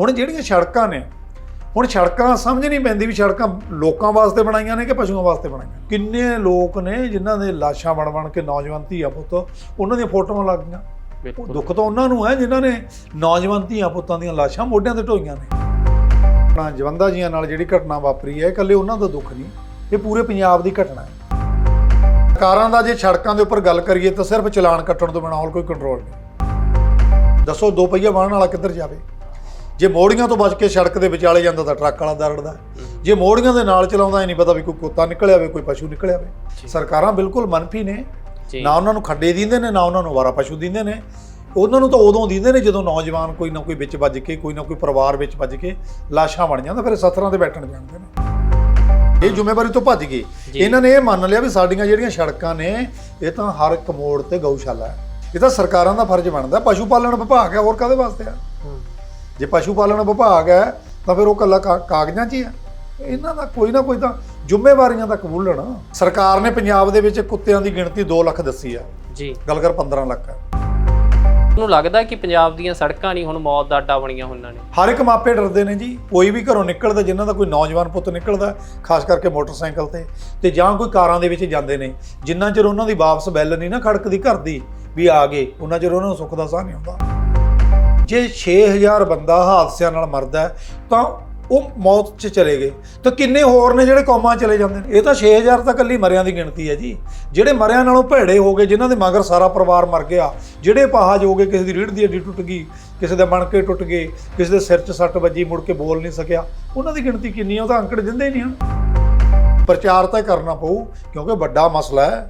ਹੁਣ ਜਿਹੜੀਆਂ ਸੜਕਾਂ ਨੇ ਹੁਣ ਸੜਕਾਂ ਸਮਝ ਨਹੀਂ ਪੈਂਦੀ ਵੀ ਸੜਕਾਂ ਲੋਕਾਂ ਵਾਸਤੇ ਬਣਾਈਆਂ ਨੇ ਕਿ ਪਸ਼ੂਆਂ ਵਾਸਤੇ ਬਣਾਈਆਂ ਕਿੰਨੇ ਲੋਕ ਨੇ ਜਿਨ੍ਹਾਂ ਦੇ ਲਾਸ਼ਾਂ ਬਣ ਬਣ ਕੇ ਨੌਜਵਾਨ ਧੀਆ ਪੁੱਤ ਉਹਨਾਂ ਦੀਆਂ ਫੋਟੋਆਂ ਲੱਗ ਗਈਆਂ। ਉਹ ਦੁੱਖ ਤਾਂ ਉਹਨਾਂ ਨੂੰ ਹੈ ਜਿਨ੍ਹਾਂ ਨੇ ਨੌਜਵਾਨ ਧੀਆਂ ਪੁੱਤਾਂ ਦੀਆਂ ਲਾਸ਼ਾਂ ਮੋਢਿਆਂ ਤੇ ਢੋਈਆਂ ਨੇ। ਆਪਣਾ ਜਵੰਦਾ ਜੀਆਂ ਨਾਲ ਜਿਹੜੀ ਘਟਨਾ ਵਾਪਰੀ ਹੈ ਇਕੱਲੇ ਉਹਨਾਂ ਦਾ ਦੁੱਖ ਨਹੀਂ ਇਹ ਪੂਰੇ ਪੰਜਾਬ ਦੀ ਘਟਨਾ ਹੈ। ਕਾਰਾਂ ਦਾ ਜੇ ਸੜਕਾਂ ਦੇ ਉੱਪਰ ਗੱਲ ਕਰੀਏ ਤਾਂ ਸਿਰਫ ਚਲਾਨ ਕੱਟਣ ਤੋਂ ਬਿਨਾਂ ਹੋਰ ਕੋਈ ਕੰਟਰੋਲ ਨਹੀਂ। ਦੱਸੋ ਦੋ ਪਹੀਆ ਵਾਹਨ ਵਾਲਾ ਕਿੱਧਰ ਜਾਵੇ? ਜੇ ਮੋੜੀਆਂ ਤੋਂ ਬਚ ਕੇ ਸੜਕ ਦੇ ਵਿਚਾਲੇ ਜਾਂਦਾ ਤਾਂ ਟਰੱਕ ਵਾਲਾ ਦਰੜਦਾ। ਜੇ ਮੋੜੀਆਂ ਦੇ ਨਾਲ ਚਲਾਉਂਦਾ ਇਹ ਨਹੀਂ ਪਤਾ ਵੀ ਕੋਈ ਕੁੱਤਾ ਨਿਕਲਿਆ ਹੋਵੇ ਕੋਈ ਪਸ਼ੂ ਨਿਕਲਿਆ ਹੋਵੇ। ਸਰਕਾਰਾਂ ਬਿਲਕੁਲ ਮਨਫੀ ਨੇ। ਨਾ ਉਹਨਾਂ ਨੂੰ ਖੱਡੇ ਦਿੰਦੇ ਨੇ ਨਾ ਉਹਨਾਂ ਨੂੰ ਵਾਰਾ ਪਸ਼ੂ ਦਿੰਦੇ ਨੇ। ਉਹਨਾਂ ਨੂੰ ਤਾਂ ਉਦੋਂ ਦਿੰਦੇ ਨੇ ਜਦੋਂ ਨੌਜਵਾਨ ਕੋਈ ਨਾ ਕੋਈ ਵਿੱਚ ਵੱਜ ਕੇ ਕੋਈ ਨਾ ਕੋਈ ਪਰਿਵਾਰ ਵਿੱਚ ਵੱਜ ਕੇ ਲਾਸ਼ਾਂ ਬਣ ਜਾਂਦਾ ਫਿਰ ਸੱਥਰਾਂ ਤੇ ਬੈਠਣ ਜਾਂਦੇ ਨੇ। ਇਹ ਜ਼ਿੰਮੇਵਾਰੀ ਤੋਂ ਭੱਜ ਗਏ। ਇਹਨਾਂ ਨੇ ਇਹ ਮੰਨ ਲਿਆ ਵੀ ਸਾਡੀਆਂ ਜਿਹੜੀਆਂ ਸੜਕਾਂ ਨੇ ਇਹ ਤਾਂ ਹਰ ਇੱਕ ਮੋੜ ਤੇ ਗਊਸ਼ਾਲਾ ਹੈ। ਇਹ ਤਾਂ ਸਰਕਾਰਾਂ ਦਾ ਫਰਜ਼ ਬਣਦਾ ਪਸ਼ੂ ਪਾਲਣ ਵਿਭਾਗ ਹੈ ਹੋਰ ਕਾਦੇ ਵਾਸਤੇ ਆ। ਜੇ ਪਸ਼ੂ ਪਾਲਣ ਵਿਭਾਗ ਹੈ ਤਾਂ ਫਿਰ ਉਹ ਕੱਲਾ ਕਾਗਜ਼ਾਂ 'ਚ ਹੀ ਆ ਇਹਨਾਂ ਦਾ ਕੋਈ ਨਾ ਕੋਈ ਤਾਂ ਜ਼ਿੰਮੇਵਾਰੀਆਂ ਤਾਂ ਕਬੂਲਣ ਸਰਕਾਰ ਨੇ ਪੰਜਾਬ ਦੇ ਵਿੱਚ ਕੁੱਤਿਆਂ ਦੀ ਗਿਣਤੀ 2 ਲੱਖ ਦੱਸੀ ਆ। ਜੀ। ਗੱਲ ਕਰ 15 ਲੱਖ ਹੈ ਤੁਹਾਨੂੰ ਲੱਗਦਾ ਕਿ ਪੰਜਾਬ ਦੀਆਂ ਸੜਕਾਂ ਨਹੀਂ ਹੁਣ ਮੌਤ ਦਾ ਅੱਡਾ ਬਣੀਆਂ ਹੋਈਆਂ ਨੇ? ਹਰ ਇੱਕ ਮਾਪੇ ਡਰਦੇ ਨੇ ਜੀ। ਕੋਈ ਵੀ ਘਰੋਂ ਨਿਕਲਦਾ ਜਿਨ੍ਹਾਂ ਦਾ ਕੋਈ ਨੌਜਵਾਨ ਪੁੱਤ ਨਿਕਲਦਾ ਖਾਸ ਕਰਕੇ ਮੋਟਰਸਾਈਕਲ ਤੇ ਤੇ ਜਾਂ ਕੋਈ ਕਾਰਾਂ ਦੇ ਵਿੱਚ ਜਾਂਦੇ ਨੇ ਜਿੰਨਾ ਚਿਰ ਉਹਨਾਂ ਦੀ ਵਾਪਸ ਬੈਲ ਨਹੀਂ ਨਾ ਖੜਕਦੀ ਘਰ ਦੀ ਵੀ ਆ ਗਏ ਉਹਨਾਂ ਚਿਰ ਉਹਨਾਂ ਨੂੰ ਸੁੱਖ ਦਾ ਸਾਹ ਨਹੀਂ ਆਉਂਦਾ। ਜੇ 6000 ਬੰਦਾ ਹਾਦਸਿਆਂ ਨਾਲ ਮਰਦਾ ਹੈ, ਤਾਂ ਉਹ ਮੌਤ 'ਚ ਚਲੇ ਗਏ। ਤਾਂ ਕਿੰਨੇ ਹੋਰ ਨੇ ਜਿਹੜੇ ਕੌਮਾਂ ਚਲੇ ਜਾਂਦੇ ਨੇ? ਇਹ ਤਾਂ 6000 ਤਾਂ ਇਕੱਲੀ ਮਰਿਆਂ ਦੀ ਗਿਣਤੀ ਹੈ ਜੀ। ਜਿਹੜੇ ਮਰਿਆਂ ਨਾਲੋਂ ਭੇੜੇ ਹੋ ਗਏ ਜਿਨ੍ਹਾਂ ਦੇ ਮਗਰ ਸਾਰਾ ਪਰਿਵਾਰ ਮਰ ਗਿਆ ਜਿਹੜੇ ਪਾਹਜ ਹੋ ਗਏ ਕਿਸੇ ਦੀ ਰੀੜ੍ਹ ਦੀ ਹੱਡੀ ਟੁੱਟ ਗਈ ਕਿਸੇ ਦੇ ਮਣਕੇ ਟੁੱਟ ਗਏ ਕਿਸੇ ਦੇ ਸਿਰ 'ਚ ਸੱਟ ਵੱਜੀ ਮੁੜ ਕੇ ਬੋਲ ਨਹੀਂ ਸਕਿਆ ਉਹਨਾਂ ਦੀ ਗਿਣਤੀ ਕਿੰਨੀ ਆ? ਉਹ ਤਾਂ ਅੰਕੜ ਦਿੰਦੇ ਹੀ ਨਹੀਂ ਹਨ। ਪ੍ਰਚਾਰ ਤਾਂ ਕਰਨਾ ਪਊ ਕਿਉਂਕਿ ਵੱਡਾ ਮਸਲਾ ਹੈ।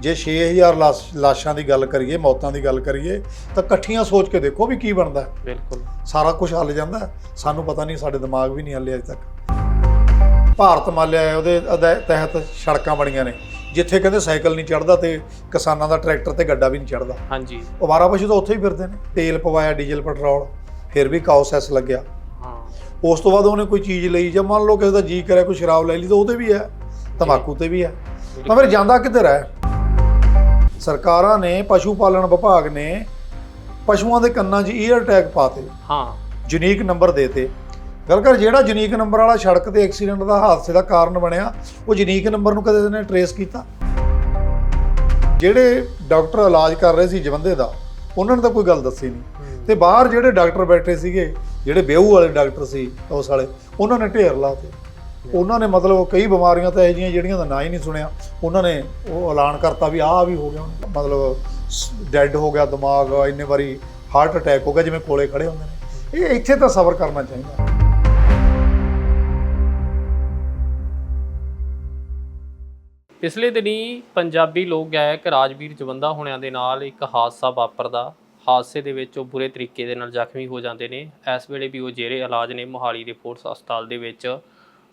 ਜੇ 6000 ਲਾਸ਼- ਦੀ ਗੱਲ ਕਰੀਏ ਮੌਤਾਂ ਦੀ ਗੱਲ ਕਰੀਏ ਤਾਂ ਇਕੱਠੀਆਂ ਸੋਚ ਕੇ ਦੇਖੋ ਵੀ ਕੀ ਬਣਦਾ। ਬਿਲਕੁਲ। ਸਾਰਾ ਕੁਝ ਹੱਲ ਜਾਂਦਾ। ਸਾਨੂੰ ਪਤਾ ਨਹੀਂ ਸਾਡੇ ਦਿਮਾਗ ਵੀ ਨਹੀਂ ਹੱਲੇ ਅਜੇ ਤੱਕ। ਭਾਰਤ ਮਾਲਿਆ ਉਹਦੇ ਤਹਿਤ ਸੜਕਾਂ ਬਣੀਆਂ ਨੇ। ਜਿੱਥੇ ਕਹਿੰਦੇ ਸਾਈਕਲ ਨਹੀਂ ਚੜਦਾ ਤੇ ਕਿਸਾਨਾਂ ਦਾ ਟਰੈਕਟਰ ਤੇ ਗੱਡਾ ਵੀ ਨਹੀਂ ਚੜਦਾ ਹਾਂਜੀ। ਅਵਾਰਾ ਪਸ਼ੂ ਤਾਂ ਉੱਥੇ ਹੀ ਫਿਰਦੇ ਨੇ। ਤੇਲ ਪਵਾਇਆ ਡੀਜ਼ਲ ਪੈਟਰੋਲ। ਫਿਰ ਵੀ ਕਾਓ ਸੈਸ ਲੱਗਿਆ। ਹਾਂ। ਉਸ ਤੋਂ ਬਾਅਦ ਉਹਨੇ ਕੋਈ ਚੀਜ਼ ਲਈ ਜਾਂ ਮੰਨ ਲਓ ਕਿਸੇ ਦਾ ਜੀ ਕਰਿਆ ਕੋਈ ਸ਼ਰਾਬ ਲੈ ਲਈ ਤਾਂ ਉਹਦੇ ਵੀ ਹੈ। ਤੰਬਾਕੂ ਤੇ ਵੀ ਹੈ। ਤਾਂ ਫਿਰ ਜਾਂਦਾ ਕਿੱਧਰ ਹੈ? ਸਰਕਾਰਾਂ ਨੇ ਪਸ਼ੂ ਪਾਲਣ ਵਿਭਾਗ ਨੇ ਪਸ਼ੂਆਂ ਦੇ ਕੰਨਾਂ 'ਚ ਈਅਰ ਟੈਗ ਪਾਤੇ। ਹਾਂ। ਯੂਨੀਕ ਨੰਬਰ ਦੇਤੇ ਗੱਲ ਕਰ ਜਿਹੜਾ ਯੂਨੀਕ ਨੰਬਰ ਵਾਲਾ ਸੜਕ ਤੇ ਐਕਸੀਡੈਂਟ ਦਾ ਹਾਦਸੇ ਦਾ ਕਾਰਨ ਬਣਿਆ ਉਹ ਯੂਨੀਕ ਨੰਬਰ ਨੂੰ ਕਦੇ ਨੇ ਟਰੇਸ ਕੀਤਾ? ਜਿਹੜੇ ਡਾਕਟਰ ਇਲਾਜ ਕਰ ਰਹੇ ਸੀ ਜਵੰਦੇ ਦਾ ਉਹਨਾਂ ਨੇ ਤਾਂ ਕੋਈ ਗੱਲ ਦੱਸੀ ਨਹੀਂ। ਤੇ ਬਾਹਰ ਜਿਹੜੇ ਡਾਕਟਰ ਬੈਠੇ ਸੀਗੇ ਜਿਹੜੇ ਬੇਹੂ ਵਾਲੇ ਡਾਕਟਰ ਸੀ ਉਸ ਵਾਲੇ ਉਹਨਾਂ ਨੇ ਢੇਰ ਲਾਤੇ ਉਹਨਾਂ ਨੇ ਮਤਲਬ ਕਈ ਬਿਮਾਰੀਆਂ ਤਾਂ ਇਹ ਜਿਹੀਆਂ ਜਿਹੜੀਆਂ ਦਾ ਨਾਂ ਹੀ ਨਹੀਂ ਸੁਣਿਆ। ਉਹਨਾਂ ਨੇ ਉਹ ਐਲਾਨ ਕਰਤਾ ਵੀ ਆਹ ਵੀ ਹੋ ਗਿਆ, ਮਤਲਬ ਡੈੱਡ ਹੋ ਗਿਆ ਦਿਮਾਗ, ਇੰਨੇ ਵਾਰੀ ਹਾਰਟ ਅਟੈਕ ਹੋ ਗਿਆ, ਜਿਵੇਂ ਕੋਲੇ ਖੜੇ ਹੁੰਦੇ ਨੇ। ਇਹ ਇੱਥੇ ਤਾਂ ਸਬਰ ਕਰਨਾ ਚਾਹੀਦਾ। ਪਿਛਲੇ ਦਿਨੀ ਪੰਜਾਬੀ ਲੋਕ ਗਾਇਕ ਰਾਜਵੀਰ ਜਵੰਦਾ ਹੋਣਿਆਂ ਦੇ ਨਾਲ ਇੱਕ ਹਾਦਸਾ ਵਾਪਰਦਾ। ਹਾਦਸੇ ਦੇ ਵਿੱਚ ਉਹ ਬੁਰੇ ਤਰੀਕੇ ਦੇ ਨਾਲ ਜ਼ਖਮੀ ਹੋ ਜਾਂਦੇ ਨੇ। ਇਸ ਵੇਲੇ ਵੀ ਉਹ ਜੇਰੇ ਇਲਾਜ ਨੇ ਮੋਹਾਲੀ ਦੇ ਫੋਰਸ ਹਸਪਤਾਲ ਦੇ ਵਿੱਚ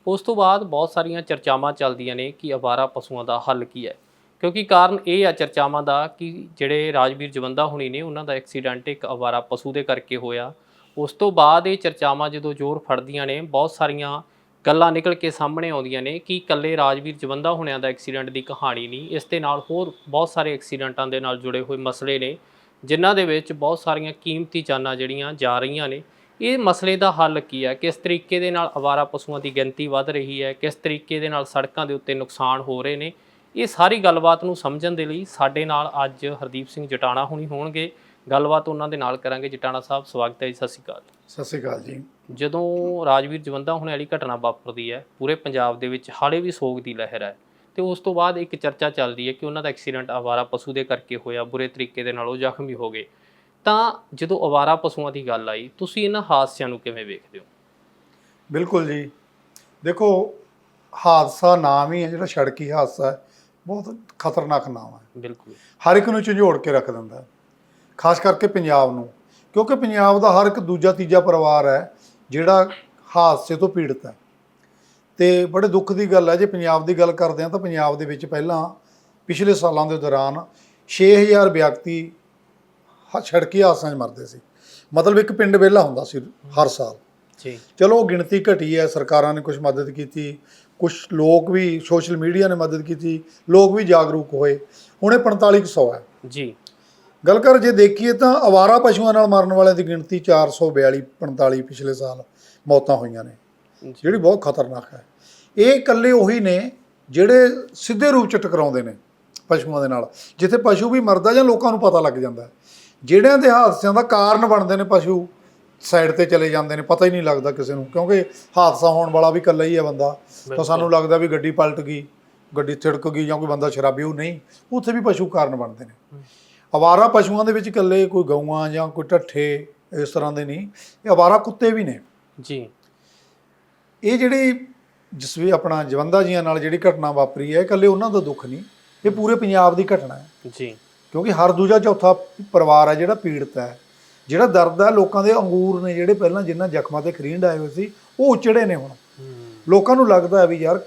ਉਸ ਤੋਂ ਬਾਅਦ ਬਹੁਤ ਸਾਰੀਆਂ ਚਰਚਾਵਾਂ ਚੱਲਦੀਆਂ ਨੇ ਕਿ ਅਵਾਰਾ ਪਸ਼ੂਆਂ ਦਾ ਹੱਲ ਕੀ ਹੈ। ਕਿਉਂਕਿ ਕਾਰਨ ਇਹ ਆ ਚਰਚਾਵਾਂ ਦਾ ਕਿ ਜਿਹੜੇ ਰਾਜਵੀਰ ਜਵੰਦਾ ਹੋਣੀ ਨੇ, ਉਹਨਾਂ ਦਾ ਐਕਸੀਡੈਂਟ ਇੱਕ ਅਵਾਰਾ ਪਸ਼ੂ ਦੇ ਕਰਕੇ ਹੋਇਆ। ਉਸ ਤੋਂ ਬਾਅਦ ਇਹ ਚਰਚਾਵਾਂ ਜਦੋਂ ਜ਼ੋਰ ਫੜਦੀਆਂ ਨੇ, ਬਹੁਤ ਸਾਰੀਆਂ ਗੱਲਾਂ ਨਿਕਲ ਕੇ ਸਾਹਮਣੇ ਆਉਂਦੀਆਂ ਨੇ ਕਿ ਇਕੱਲੇ ਰਾਜਵੀਰ ਜਵੰਦਾ ਹੋਣਿਆਂ ਦਾ ਐਕਸੀਡੈਂਟ ਦੀ ਕਹਾਣੀ ਨਹੀਂ, ਇਸ ਦੇ ਨਾਲ ਹੋਰ ਬਹੁਤ ਸਾਰੇ ਐਕਸੀਡੈਂਟਾਂ ਦੇ ਨਾਲ ਜੁੜੇ ਹੋਏ ਮਸਲੇ ਨੇ, ਜਿਨ੍ਹਾਂ ਦੇ ਵਿੱਚ ਬਹੁਤ ਸਾਰੀਆਂ ਕੀਮਤੀ ਜਾਨਾਂ ਜਿਹੜੀਆਂ ਜਾ ਰਹੀਆਂ ਨੇ। ਇਹ ਮਸਲੇ ਦਾ ਹੱਲ ਕੀ ਹੈ? ਕਿਸ ਤਰੀਕੇ ਦੇ ਨਾਲ ਅਵਾਰਾ ਪਸ਼ੂਆਂ ਦੀ ਗਿਣਤੀ ਵੱਧ ਰਹੀ ਹੈ? ਕਿਸ ਤਰੀਕੇ ਦੇ ਨਾਲ ਸੜਕਾਂ ਦੇ ਉੱਤੇ ਨੁਕਸਾਨ ਹੋ ਰਹੇ ਨੇ? ਇਹ ਸਾਰੀ ਗੱਲਬਾਤ ਨੂੰ ਸਮਝਣ ਦੇ ਲਈ ਸਾਡੇ ਨਾਲ ਅੱਜ ਹਰਦੀਪ ਸਿੰਘ ਜਟਾਣਾ ਹੁਣੀ ਹੋਣਗੇ। ਗੱਲਬਾਤ ਉਹਨਾਂ ਦੇ ਨਾਲ ਕਰਾਂਗੇ। ਜਟਾਣਾ ਸਾਹਿਬ ਸਵਾਗਤ ਹੈ ਜੀ ਸਤਿ ਸ਼੍ਰੀ ਅਕਾਲ ਸਤਿ ਸ਼੍ਰੀ ਅਕਾਲ ਜੀ। ਜਦੋਂ ਰਾਜਵੀਰ ਜਵੰਦਾ ਹੋਣੇ ਵਾਲੀ ਘਟਨਾ ਵਾਪਰਦੀ ਹੈ ਪੂਰੇ ਪੰਜਾਬ ਦੇ ਵਿੱਚ ਹਾਲੇ ਵੀ ਸੋਗ ਦੀ ਲਹਿਰ ਹੈ ਤੇ ਉਸ ਤੋਂ ਬਾਅਦ ਇੱਕ ਚਰਚਾ ਚੱਲਦੀ ਹੈ ਕਿ ਉਹਨਾਂ ਦਾ ਐਕਸੀਡੈਂਟ ਆਵਾਰਾ ਪਸ਼ੂ ਦੇ ਕਰਕੇ ਹੋਇਆ ਬੁਰੇ ਤਰੀਕੇ ਦੇ ਨਾਲ ਉਹ ਜ਼ਖਮੀ ਹੋ ਗਏ। ਤਾਂ ਜਦੋਂ ਆਵਾਰਾ ਪਸ਼ੂਆਂ ਦੀ ਗੱਲ ਆਈ ਤੁਸੀਂ ਇਹਨਾਂ ਹਾਦਸਿਆਂ ਨੂੰ ਕਿਵੇਂ ਵੇਖਦੇ ਹੋ? ਬਿਲਕੁਲ ਜੀ। ਦੇਖੋ ਹਾਦਸਾ ਨਾਮ ਹੀ ਹੈ ਜਿਹੜਾ ਸੜਕੀ ਹਾਦਸਾ ਹੈ ਬਹੁਤ ਖਤਰਨਾਕ ਨਾਮ ਹੈ। ਬਿਲਕੁਲ। ਹਰ ਇੱਕ ਨੂੰ ਝੰਜੋੜ ਕੇ ਰੱਖ ਦਿੰਦਾ ਖਾਸ ਕਰਕੇ ਪੰਜਾਬ ਨੂੰ। ਕਿਉਂਕਿ ਪੰਜਾਬ ਦਾ ਹਰ ਇੱਕ ਦੂਜਾ ਤੀਜਾ ਪਰਿਵਾਰ ਹੈ ਜਿਹੜਾ ਹਾਦਸੇ ਤੋਂ ਪੀੜਤ ਹੈ। ਤੇ ਬੜੇ ਦੁੱਖ ਦੀ ਗੱਲ ਹੈ ਜੇ ਪੰਜਾਬ ਦੀ ਗੱਲ ਕਰਦੇ ਹਾਂ ਤਾਂ ਪੰਜਾਬ ਦੇ ਵਿੱਚ ਪਹਿਲਾਂ ਪਿਛਲੇ ਸਾਲਾਂ ਦੇ ਦੌਰਾਨ 6000 ਵਿਅਕਤੀ ਸੜਕੀ ਹਾਦਸਿਆਂ 'ਚ ਮਰਦੇ ਸੀ। ਮਤਲਬ ਇੱਕ ਪਿੰਡ ਵਿਹਲਾ ਹੁੰਦਾ ਸੀ ਹਰ ਸਾਲ। ਜੀ। ਚਲੋ ਗਿਣਤੀ ਘਟੀ ਹੈ ਸਰਕਾਰਾਂ ਨੇ ਕੁਝ ਮਦਦ ਕੀਤੀ ਕੁਝ ਲੋਕ ਵੀ ਸੋਸ਼ਲ ਮੀਡੀਆ ਨੇ ਮਦਦ ਕੀਤੀ ਲੋਕ ਵੀ ਜਾਗਰੂਕ ਹੋਏ। ਹੁਣ ਇਹ 4500 ਹੈ। ਜੀ। ਗੱਲ ਕਰ ਜੇ ਦੇਖੀਏ ਤਾਂ ਅਵਾਰਾ ਪਸ਼ੂਆਂ ਨਾਲ ਮਰਨ ਵਾਲਿਆਂ ਦੀ ਗਿਣਤੀ 442 45 ਪਿਛਲੇ ਸਾਲ ਮੌਤਾਂ ਹੋਈਆਂ ਨੇ। ਜਿਹੜੀ ਬਹੁਤ ਖਤਰਨਾਕ ਹੈ। ਇਹ ਇਕੱਲੇ ਉਹੀ ਨੇ ਜਿਹੜੇ ਸਿੱਧੇ ਰੂਪ ਚ ਟਕਰਾਉਂਦੇ ਨੇ ਪਸ਼ੂਆਂ ਦੇ ਨਾਲ। ਜਿੱਥੇ ਪਸ਼ੂ ਵੀ ਮਰਦਾ ਜਾਂ ਲੋਕਾਂ ਨੂੰ ਪਤਾ ਲੱਗ ਜਾਂਦਾ। ਹੈ। ਜਿਹੜਿਆਂ ਦੇ ਹਾਦਸਿਆਂ ਦਾ ਕਾਰਨ ਬਣਦੇ ਨੇ ਪਸ਼ੂ ਸਾਈਡ ਤੇ ਚਲੇ ਜਾਂਦੇ ਨੇ ਪਤਾ ਹੀ ਨਹੀਂ ਲੱਗਦਾ ਕਿਸੇ ਨੂੰ ਕਿਉਂਕਿ ਹਾਦਸਾ ਹੋਣ ਵਾਲਾ ਵੀ ਇਕੱਲਾ ਹੀ ਹੈ ਬੰਦਾ। ਤਾਂ ਸਾਨੂੰ ਲੱਗਦਾ ਵੀ ਗੱਡੀ ਪਲਟ ਗਈ ਗੱਡੀ ਥਿੜਕ ਗਈ ਜਾਂ ਕੋਈ ਬੰਦਾ ਸ਼ਰਾਬੀ ਉਹ ਨਹੀਂ ਉੱਥੇ ਵੀ ਪਸ਼ੂ ਕਾਰਨ ਬਣਦੇ ਨੇ। ਅਵਾਰਾ ਪਸ਼ੂਆਂ ਦੇ ਵਿੱਚ ਇਕੱਲੇ ਕੋਈ ਗਊਆਂ ਜਾਂ ਕੋਈ ਢੱਠੇ ਇਸ ਤਰ੍ਹਾਂ ਦੇ ਨਹੀਂ ਇਹ ਅਵਾਰਾ ਕੁੱਤੇ ਵੀ ਨੇ। ਜੀ। ਇਹ ਜਿਹੜੀ ਜਿਸ ਵੀ ਆਪਣਾ ਜਵੰਦਾ ਜੀਆਂ ਨਾਲ ਜਿਹੜੀ ਘਟਨਾ ਵਾਪਰੀ ਹੈ ਇਹ ਇਕੱਲੇ ਉਹਨਾਂ ਦਾ ਦੁੱਖ ਨਹੀਂ ਇਹ ਪੂਰੇ ਪੰਜਾਬ ਦੀ ਘਟਨਾ ਹੈ। ਜੀ। ਕਿਉਂਕਿ ਹਰ ਦੂਜਾ ਚੌਥਾ ਪਰਿਵਾਰ ਹੈ ਜਿਹੜਾ ਪੀੜਤ ਹੈ। ਜਿਹੜਾ ਦਰਦ ਹੈ ਲੋਕਾਂ ਦੇ ਅੰਗੂਰ ਨੇ ਜਿਹੜੇ ਪਹਿਲਾਂ ਜਿਨ੍ਹਾਂ ਜ਼ਖਮਾਂ ਤੇ ਖਰੀਂਡ ਆਏ ਹੋਏ ਸੀ ਉਹ ਉਚੜੇ ਨੇ ਹੁਣ। ਲੋਕਾਂ ਨੂੰ ਲੱਗਦਾ ਹੈ ਵੀ ਯਾਰ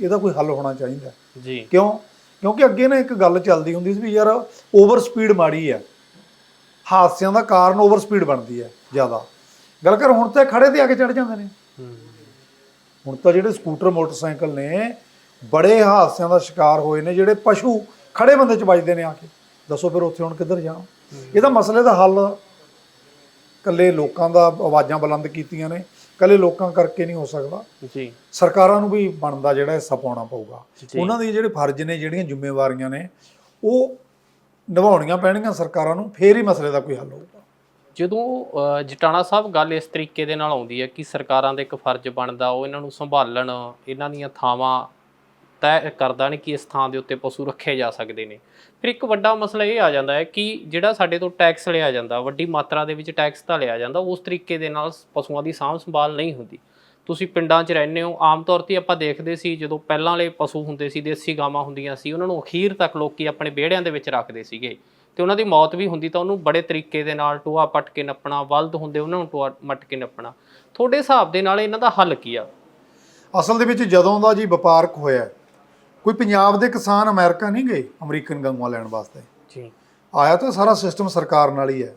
ਇਹਦਾ ਕੋਈ ਹੱਲ ਹੋਣਾ ਚਾਹੀਦਾ। ਜੀ। ਕਿਉਂ? ਕਿਉਂਕਿ ਅੱਗੇ ਨਾ ਇੱਕ ਗੱਲ ਚੱਲਦੀ ਹੁੰਦੀ ਸੀ ਵੀ ਯਾਰ ਓਵਰ ਸਪੀਡ ਮਾੜੀ ਹੈ। ਹਾਦਸਿਆਂ ਦਾ ਕਾਰਨ ਓਵਰ ਸਪੀਡ ਬਣਦੀ ਹੈ ਜ਼ਿਆਦਾ। ਗੱਲ ਕਰ ਹੁਣ ਤਾਂ ਖੜੇ ਤੇ ਆ ਕੇ ਚੜ ਜਾਂਦੇ ਨੇ। ਹੁਣ ਤਾਂ ਜਿਹੜੇ ਸਕੂਟਰ ਮੋਟਰਸਾਈਕਲ ਨੇ ਬੜੇ ਹਾਦਸਿਆਂ ਦਾ ਸ਼ਿਕਾਰ ਹੋਏ ਨੇ ਜਿਹੜੇ ਪਸ਼ੂ ਖੜੇ ਬੰਦੇ ਚ ਵੱਜਦੇ ਨੇ ਆ ਕੇ। ਦੱਸੋ ਫਿਰ ਉੱਥੇ ਹੁਣ ਕਿੱਧਰ ਜਾਣ ਇਹਦਾ ਮਸਲੇ ਦਾ ਹੱਲ ਕੱਲੇ ਲੋਕਾਂ ਦਾ ਆਵਾਜ਼ਾਂ ਬੁਲੰਦ ਕੀਤੀਆਂ ਨੇ ਕੱਲੇ ਲੋਕਾਂ ਕਰਕੇ ਨਹੀਂ ਹੋ ਸਕਦਾ। ਜੀ। ਸਰਕਾਰਾਂ ਨੂੰ ਵੀ ਬਣਦਾ ਜਿਹੜਾ ਹਿੱਸਾ ਪਾਉਣਾ ਪਊਗਾ। ਉਹਨਾਂ ਦੇ ਜਿਹੜੇ ਫਰਜ਼ ਨੇ ਜਿਹੜੀਆਂ ਜ਼ਿੰਮੇਵਾਰੀਆਂ ਨੇ ਉਹ ਨਿਭਾਉਣੀਆਂ ਪੈਣਗੀਆਂ ਸਰਕਾਰਾਂ ਨੂੰ ਫੇਰ ਹੀ ਮਸਲੇ ਦਾ ਕੋਈ ਹੱਲ ਹੋਊਗਾ। ਜਦੋਂ ਜਟਾਣਾ ਸਾਹਿਬ ਗੱਲ ਇਸ ਤਰੀਕੇ ਦੇ ਨਾਲ ਆਉਂਦੀ ਹੈ ਕਿ ਸਰਕਾਰਾਂ ਦਾ ਇੱਕ ਫਰਜ਼ ਬਣਦਾ ਉਹ ਇਹਨਾਂ ਨੂੰ ਸੰਭਾਲਣ ਇਹਨਾਂ ਦੀਆਂ ਥਾਵਾਂ ਤੈਅ ਕਰਦਾ ਨੇ ਕਿ ਇਸ ਥਾਂ ਦੇ ਉੱਤੇ ਪਸ਼ੂ ਰੱਖੇ ਜਾ ਸਕਦੇ ਨੇ। ਫਿਰ ਇੱਕ ਵੱਡਾ ਮਸਲਾ ਇਹ ਆ ਜਾਂਦਾ ਹੈ ਕਿ ਜਿਹੜਾ ਸਾਡੇ ਤੋਂ ਟੈਕਸ ਲਿਆ ਜਾਂਦਾ, ਵੱਡੀ ਮਾਤਰਾ ਦੇ ਵਿੱਚ ਟੈਕਸ ਤਾਂ ਲਿਆ ਜਾਂਦਾ, ਉਸ ਤਰੀਕੇ ਦੇ ਨਾਲ ਪਸ਼ੂਆਂ ਦੀ ਸਾਂਭ ਸੰਭਾਲ ਨਹੀਂ ਹੁੰਦੀ। ਤੁਸੀਂ ਪਿੰਡਾਂ 'ਚ ਰਹਿੰਦੇ ਹੋ, ਆਮ ਤੌਰ ਤੇ ਆਪਾਂ ਦੇਖਦੇ ਸੀ ਜਦੋਂ ਪਹਿਲਾਂ ਵਾਲੇ ਪਸ਼ੂ ਹੁੰਦੇ ਸੀ, ਦੇਸੀ ਗਾਵਾਂ ਹੁੰਦੀਆਂ ਸੀ, ਉਹਨਾਂ ਨੂੰ ਅਖੀਰ ਤੱਕ ਲੋਕੀ ਆਪਣੇ ਵਿਹੜਿਆਂ ਦੇ ਵਿੱਚ ਰੱਖਦੇ ਸੀਗੇ। ਤੇ ਉਹਨਾਂ ਦੀ ਮੌਤ ਵੀ ਹੁੰਦੀ ਤਾਂ ਉਹਨੂੰ ਬੜੇ ਤਰੀਕੇ ਦੇ ਨਾਲ ਟੋਆ ਪੱਟ ਕੇ ਨੱਪਣਾ, ਵਲਦ ਹੁੰਦੇ ਉਹਨਾਂ ਨੂੰ ਟੋਆ ਮੱਟ ਕੇ ਨੱਪਣਾ। ਤੁਹਾਡੇ ਹਿਸਾਬ ਦੇ ਨਾਲ ਇਹਨਾਂ ਦਾ ਹੱਲ ਕੀ ਆ? ਅਸਲ ਦੇ ਵਿੱਚ ਜਦੋਂ ਦਾ ਜੀ ਵਪਾਰਕ ਹੋਇਆ ਕੋਈ ਪੰਜਾਬ ਦੇ ਕਿਸਾਨ ਅਮਰੀਕਾ ਨਹੀਂ ਗਏ ਅਮਰੀਕਨ ਗਊਆਂ ਲੈਣ ਵਾਸਤੇ? ਜੀ। ਆਇਆ ਤਾਂ ਸਾਰਾ ਸਿਸਟਮ ਸਰਕਾਰ ਨਾਲ ਹੀ ਹੈ।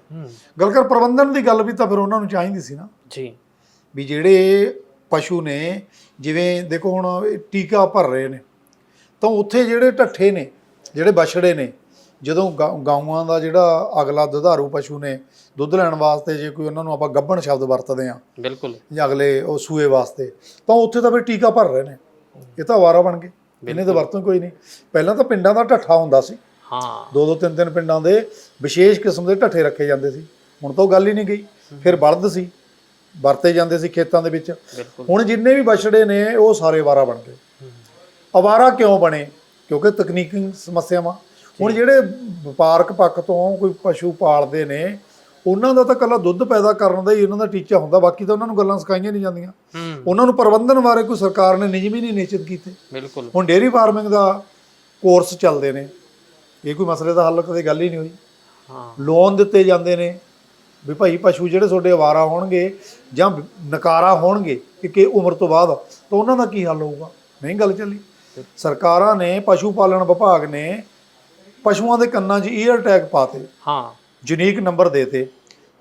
ਗੱਲ ਕਰ ਪ੍ਰਬੰਧਨ ਦੀ ਗੱਲ ਵੀ ਤਾਂ ਫਿਰ ਉਹਨਾਂ ਨੂੰ ਚਾਹੀਦੀ ਸੀ ਨਾ। ਜੀ। ਵੀ ਜਿਹੜੇ ਪਸ਼ੂ ਨੇ ਜਿਵੇਂ ਦੇਖੋ ਹੁਣ ਟੀਕਾ ਭਰ ਰਹੇ ਨੇ ਤਾਂ ਉੱਥੇ ਜਿਹੜੇ ਢੱਠੇ ਨੇ ਜਿਹੜੇ ਬਛੜੇ ਨੇ ਜਦੋਂ ਗਾਂ- ਗਾਵਾਂ ਦਾ ਜਿਹੜਾ ਅਗਲਾ ਦੁਧਾਰੂ ਪਸ਼ੂ ਨੇ ਦੁੱਧ ਲੈਣ ਵਾਸਤੇ ਜੇ ਕੋਈ ਉਹਨਾਂ ਨੂੰ ਆਪਾਂ ਗੱਭਣ ਸ਼ਬਦ ਵਰਤਦੇ ਆ ਬਿਲਕੁਲ। ਜਾਂ ਅਗਲੇ ਉਹ ਸੂਏ ਵਾਸਤੇ ਤਾਂ ਉੱਥੇ ਤਾਂ ਫਿਰ ਟੀਕਾ ਭਰ ਰਹੇ ਨੇ। ਇਹ ਤਾਂ ਆਵਾਰਾ ਬਣ ਗਏ। ਇਹਨੇ ਤਾਂ ਵਰਤੋਂ ਕੋਈ ਨਹੀਂ। ਪਹਿਲਾਂ ਤਾਂ ਪਿੰਡਾਂ ਦਾ ਢੱਠਾ ਹੁੰਦਾ ਸੀ। ਹਾਂ। ਦੋ ਦੋ ਤਿੰਨ ਤਿੰਨ ਪਿੰਡਾਂ ਦੇ ਵਿਸ਼ੇਸ਼ ਕਿਸਮ ਦੇ ਢੱਠੇ ਰੱਖੇ ਜਾਂਦੇ ਸੀ। ਹੁਣ ਤਾਂ ਉਹ ਗੱਲ ਹੀ ਨਹੀਂ ਗਈ। ਫਿਰ ਬਲਦ ਸੀ। ਵਰਤੇ ਜਾਂਦੇ ਸੀ ਖੇਤਾਂ ਦੇ ਵਿੱਚ। ਹੁਣ ਜਿੰਨੇ ਵੀ ਬਛੜੇ ਨੇ ਉਹ ਸਾਰੇ ਅਵਾਰਾ ਬਣ ਗਏ। ਅਵਾਰਾ ਕਿਉਂ ਬਣੇ? ਕਿਉਂਕਿ ਤਕਨੀਕੀ ਸਮੱਸਿਆਵਾਂ। ਹੁਣ ਜਿਹੜੇ ਵਪਾਰਕ ਪੱਖ ਤੋਂ ਕੋਈ ਪਸ਼ੂ ਪਾਲਦੇ ਨੇ ਉਹਨਾਂ ਦਾ ਤਾਂ ਕੱਲਾ ਦੁੱਧ ਪੈਦਾ ਕਰਨ ਦਾ ਹੀ ਉਹਨਾਂ ਦਾ ਟੀਚਾ ਹੁੰਦਾ ਬਾਕੀ ਤਾਂ ਉਹਨਾਂ ਨੂੰ ਗੱਲਾਂ ਸਿਖਾਈਆਂ ਨਹੀਂ ਜਾਂਦੀਆਂ। ਉਹਨਾਂ ਨੂੰ ਪ੍ਰਬੰਧਨ ਬਾਰੇ ਕੋਈ ਸਰਕਾਰ ਨੇ ਨਿਯਮ ਹੀ ਨਹੀਂ ਨਿਸ਼ਚਿਤ ਕੀਤੇ। ਬਿਲਕੁਲ। ਹੁਣ ਡੇਅਰੀ ਫਾਰਮਿੰਗ ਦਾ ਕੋਰਸ ਚੱਲਦੇ ਨੇ। ਇਹ ਕੋਈ ਮਸਲੇ ਦਾ ਹੱਲ ਕਦੇ ਗੱਲ ਹੀ ਨਹੀਂ ਹੋਈ। ਹਾਂ। ਲੋਨ ਦਿੱਤੇ ਜਾਂਦੇ ਨੇ ਵੀ ਭਾਈ ਪਸ਼ੂ ਜਿਹੜੇ ਤੁਹਾਡੇ ਅਵਾਰਾ ਹੋਣਗੇ ਜਾਂ ਨਕਾਰਾ ਹੋਣਗੇ ਕਿ ਕਿ ਉਮਰ ਤੋਂ ਬਾਅਦ ਤਾਂ ਉਹਨਾਂ ਦਾ ਕੀ ਹੱਲ ਹੋਊਗਾ? ਨਹੀਂ ਗੱਲ ਚੱਲੀ। ਸਰਕਾਰਾਂ ਨੇ ਪਸ਼ੂ ਪਾਲਣ ਵਿਭਾਗ ਨੇ ਪਸ਼ੂਆਂ ਦੇ ਕੰਨਾਂ 'ਚ ਈਅਰ ਟੈਗ ਪਾਤੇ। ਹਾਂ। ਯੂਨੀਕ ਨੰਬਰ ਦੇਤੇ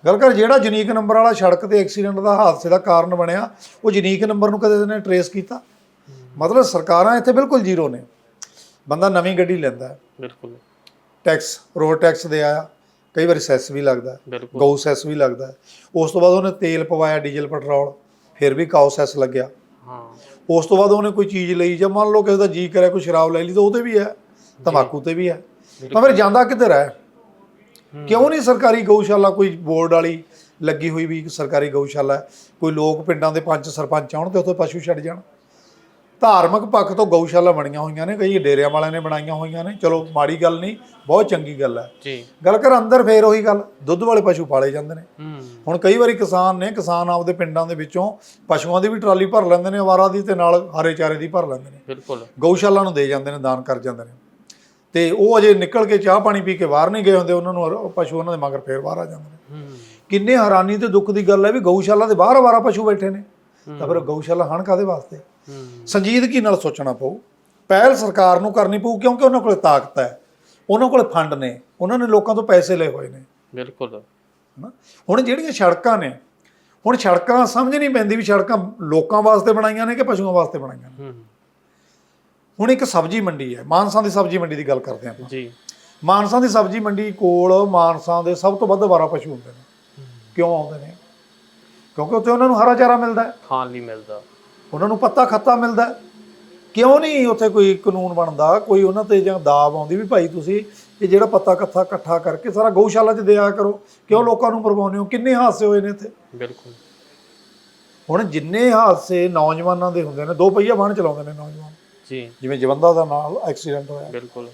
ਗੱਲ ਕਰ ਜਿਹੜਾ ਯੂਨੀਕ ਨੰਬਰ ਵਾਲਾ ਸੜਕ ਤੇ ਐਕਸੀਡੈਂਟ ਦਾ ਹਾਦਸੇ ਦਾ ਕਾਰਨ ਬਣਿਆ ਉਹ ਯੂਨੀਕ ਨੰਬਰ ਨੂੰ ਕਦੇ ਨੇ ਟਰੇਸ ਕੀਤਾ? ਮਤਲਬ ਸਰਕਾਰਾਂ ਇੱਥੇ ਬਿਲਕੁਲ ਜ਼ੀਰੋ ਨੇ। ਬੰਦਾ ਨਵੀਂ ਗੱਡੀ ਲੈਂਦਾ ਬਿਲਕੁਲ। ਟੈਕਸ ਰੋਡ ਟੈਕਸ ਦੇ ਆਇਆ। ਕਈ ਵਾਰੀ ਸੈਸ ਵੀ ਲੱਗਦਾ ਗਊ ਸੈਸ ਵੀ ਲੱਗਦਾ। ਉਸ ਤੋਂ ਬਾਅਦ ਉਹਨੇ ਤੇਲ ਪਵਾਇਆ ਡੀਜ਼ਲ ਪੈਟਰੋਲ। ਫਿਰ ਵੀ ਕਾਉ ਸੈਸ ਲੱਗਿਆ। ਹਾਂ। ਉਸ ਤੋਂ ਬਾਅਦ ਉਹਨੇ ਕੋਈ ਚੀਜ਼ ਲਈ ਜਾਂ ਮੰਨ ਲਓ ਕਿਸੇ ਦਾ ਜੀ ਕਰਿਆ ਕੋਈ ਸ਼ਰਾਬ ਲੈ ਲਈ ਤਾਂ ਉਹਤੇ ਵੀ ਹੈ। ਤਮਾਕੂ ਤੇ ਵੀ ਹੈ। ਤਾਂ ਫਿਰ ਜਾਂਦਾ ਕਿੱਧਰ ਹੈ? ਕਿਉਂ ਨਹੀਂ ਸਰਕਾਰੀ ਗਊਸ਼ਾਲਾ ਕੋਈ ਬੋਰਡ ਵਾਲੀ ਲੱਗੀ ਹੋਈ ਵੀ ਸਰਕਾਰੀ ਗਊਸ਼ਾਲਾ? ਕੋਈ ਲੋਕ ਪਿੰਡਾਂ ਦੇ ਪੰਚ ਸਰਪੰਚ ਆਉਣ ਤੇ ਉੱਥੇ ਪਸ਼ੂ ਛੱਡ ਜਾਣ। ਧਾਰਮਿਕ ਪੱਖ ਤੋਂ ਗਊਸ਼ਾਲਾ ਬਣੀਆਂ ਹੋਈਆਂ ਨੇ ਕਈ ਡੇਰਿਆਂ ਵਾਲਿਆਂ ਨੇ ਬਣਾਈਆਂ ਹੋਈਆਂ ਨੇ। ਚਲੋ ਮਾੜੀ ਗੱਲ ਨਹੀਂ ਬਹੁਤ ਚੰਗੀ ਗੱਲ ਹੈ। ਜੀ। ਗੱਲ ਕਰ ਅੰਦਰ ਫੇਰ ਉਹੀ ਗੱਲ ਦੁੱਧ ਵਾਲੇ ਪਸ਼ੂ ਪਾਲੇ ਜਾਂਦੇ ਨੇ। ਹੁਣ ਕਈ ਵਾਰੀ ਕਿਸਾਨ ਨੇ ਕਿਸਾਨ ਆਪਦੇ ਪਿੰਡਾਂ ਦੇ ਵਿੱਚੋਂ ਪਸ਼ੂਆਂ ਦੀ ਵੀ ਟਰਾਲੀ ਭਰ ਲੈਂਦੇ ਨੇ ਅਵਾਰਾ ਦੀ ਤੇ ਨਾਲ ਹਰੇ ਚਾਰੇ ਦੀ ਭਰ ਲੈਂਦੇ ਨੇ। ਬਿਲਕੁਲ। ਗਊਸ਼ਾਲਾ ਨੂੰ ਦੇ ਜਾਂਦੇ ਨੇ ਦਾਨ ਕਰ ਜਾਂਦੇ ਨੇ। ਤੇ ਉਹ ਅਜੇ ਨਿਕਲ ਕੇ ਚਾਹ ਪਾਣੀ ਪੀ ਕੇ ਬਾਹਰ ਨਹੀਂ ਗਏ ਹੁੰਦੇ ਉਹਨਾਂ ਨੂੰ ਪਸ਼ੂ ਉਹਨਾਂ ਦੇ ਮਗਰ ਫੇਰ ਬਾਹਰ ਆ ਜਾਂਦੇ ਨੇ। ਕਿੰਨੇ ਹੈਰਾਨੀ ਤੇ ਦੁੱਖ ਦੀ ਗੱਲ ਹੈ ਵੀ ਗਊਸ਼ਾਲਾ ਦੇ ਬਾਹਰ ਅਵਾਰਾ ਪਸ਼ੂ ਬੈਠੇ ਨੇ। ਤਾਂ ਫਿਰ ਗਊਸ਼ਾਲਾ ਹਣ ਕਾਦੇ ਵਾਸਤੇ? ਸੰਜੀਦਗੀ ਨਾਲ ਸੋਚਣਾ ਪਊ? ਪਹਿਲ ਸਰਕਾਰ ਨੂੰ ਕਰਨੀ ਪਊ ਕਿਉਂਕਿ ਉਹਨਾਂ ਕੋਲੇ ਤਾਕਤ ਹੈ। ਉਹਨਾਂ ਕੋਲੇ ਫੰਡ ਨੇ। ਉਹਨਾਂ ਨੇ ਲੋਕਾਂ ਤੋਂ ਪੈਸੇ ਲਏ ਹੋਏ ਨੇ। ਬਿਲਕੁਲ। ਹੁਣ ਜਿਹੜੀਆਂ ਸੜਕਾਂ ਨੇ ਹੁਣ ਸੜਕਾਂ ਸਮਝ ਨਹੀਂ ਪੈਂਦੀ ਵੀ ਸੜਕਾਂ ਲੋਕਾਂ ਵਾਸਤੇ ਬਣਾਈਆਂ ਨੇ ਕਿ ਪਸ਼ੂਆਂ ਵਾਸਤੇ ਬਣਾਈਆਂ ਨੇ। ਹੁਣ ਇੱਕ ਸਬਜ਼ੀ ਮੰਡੀ ਹੈ ਮਾਨਸਾ ਦੀ ਸਬਜ਼ੀ ਮੰਡੀ ਦੀ ਗੱਲ ਕਰਦੇ ਆਪਾਂ। ਜੀ। ਮਾਨਸਾ ਦੀ ਸਬਜ਼ੀ ਮੰਡੀ ਕੋਲ ਮਾਨਸਾ ਦੇ ਸਭ ਤੋਂ ਵੱਧ ਵਾਰਾ ਪਸ਼ੂ ਹੁੰਦੇ ਨੇ। ਕਿਉਂ ਆਉਂਦੇ ਨੇ? ਕਿਉਂਕਿ ਉੱਥੇ ਉਹਨਾਂ ਨੂੰ ਹਰਾ ਚਾਰਾ ਮਿਲਦਾ ਹੈ। ਖਾਣ ਲਈ ਮਿਲਦਾ। ਉਹਨਾਂ ਨੂੰ ਪੱਤਾ ਖੱਤਾ ਮਿਲਦਾ। ਕਿਉਂ ਨਹੀਂ ਉੱਥੇ ਕੋਈ ਕਾਨੂੰਨ ਬਣਦਾ? ਕੋਈ ਉਹਨਾਂ ਤੇ ਜਾਂ ਦਾਬ ਆਉਂਦੀ ਵੀ ਭਾਈ ਤੁਸੀਂ ਇਹ ਜਿਹੜਾ ਪੱਤਾ ਕੱਥਾ ਇਕੱਠਾ ਕਰਕੇ ਸਾਰਾ ਗਊਸ਼ਾਲਾ 'ਚ ਦਿਆ ਕਰੋ ਕਿਉਂ ਲੋਕਾਂ ਨੂੰ ਮਰਵਾਉਂਦੇ ਹੋ? ਕਿੰਨੇ ਹਾਦਸੇ ਹੋਏ ਨੇ ਇੱਥੇ? ਬਿਲਕੁਲ। ਹੁਣ ਜਿੰਨੇ ਹਾਦਸੇ ਨੌਜਵਾਨਾਂ ਦੇ ਹੁੰਦੇ ਨੇ ਦੋ ਪਹੀਆ ਵਾਹਨ ਚਲਾਉਂਦੇ ਨੇ ਨੌਜਵਾਨ। ਜੀ। ਜਿਵੇਂ ਜਵੰਦਾ ਦਾ ਨਾਲ ਐਕਸੀਡੈਂਟ ਹੋਇਆ। ਬਿਲਕੁਲ।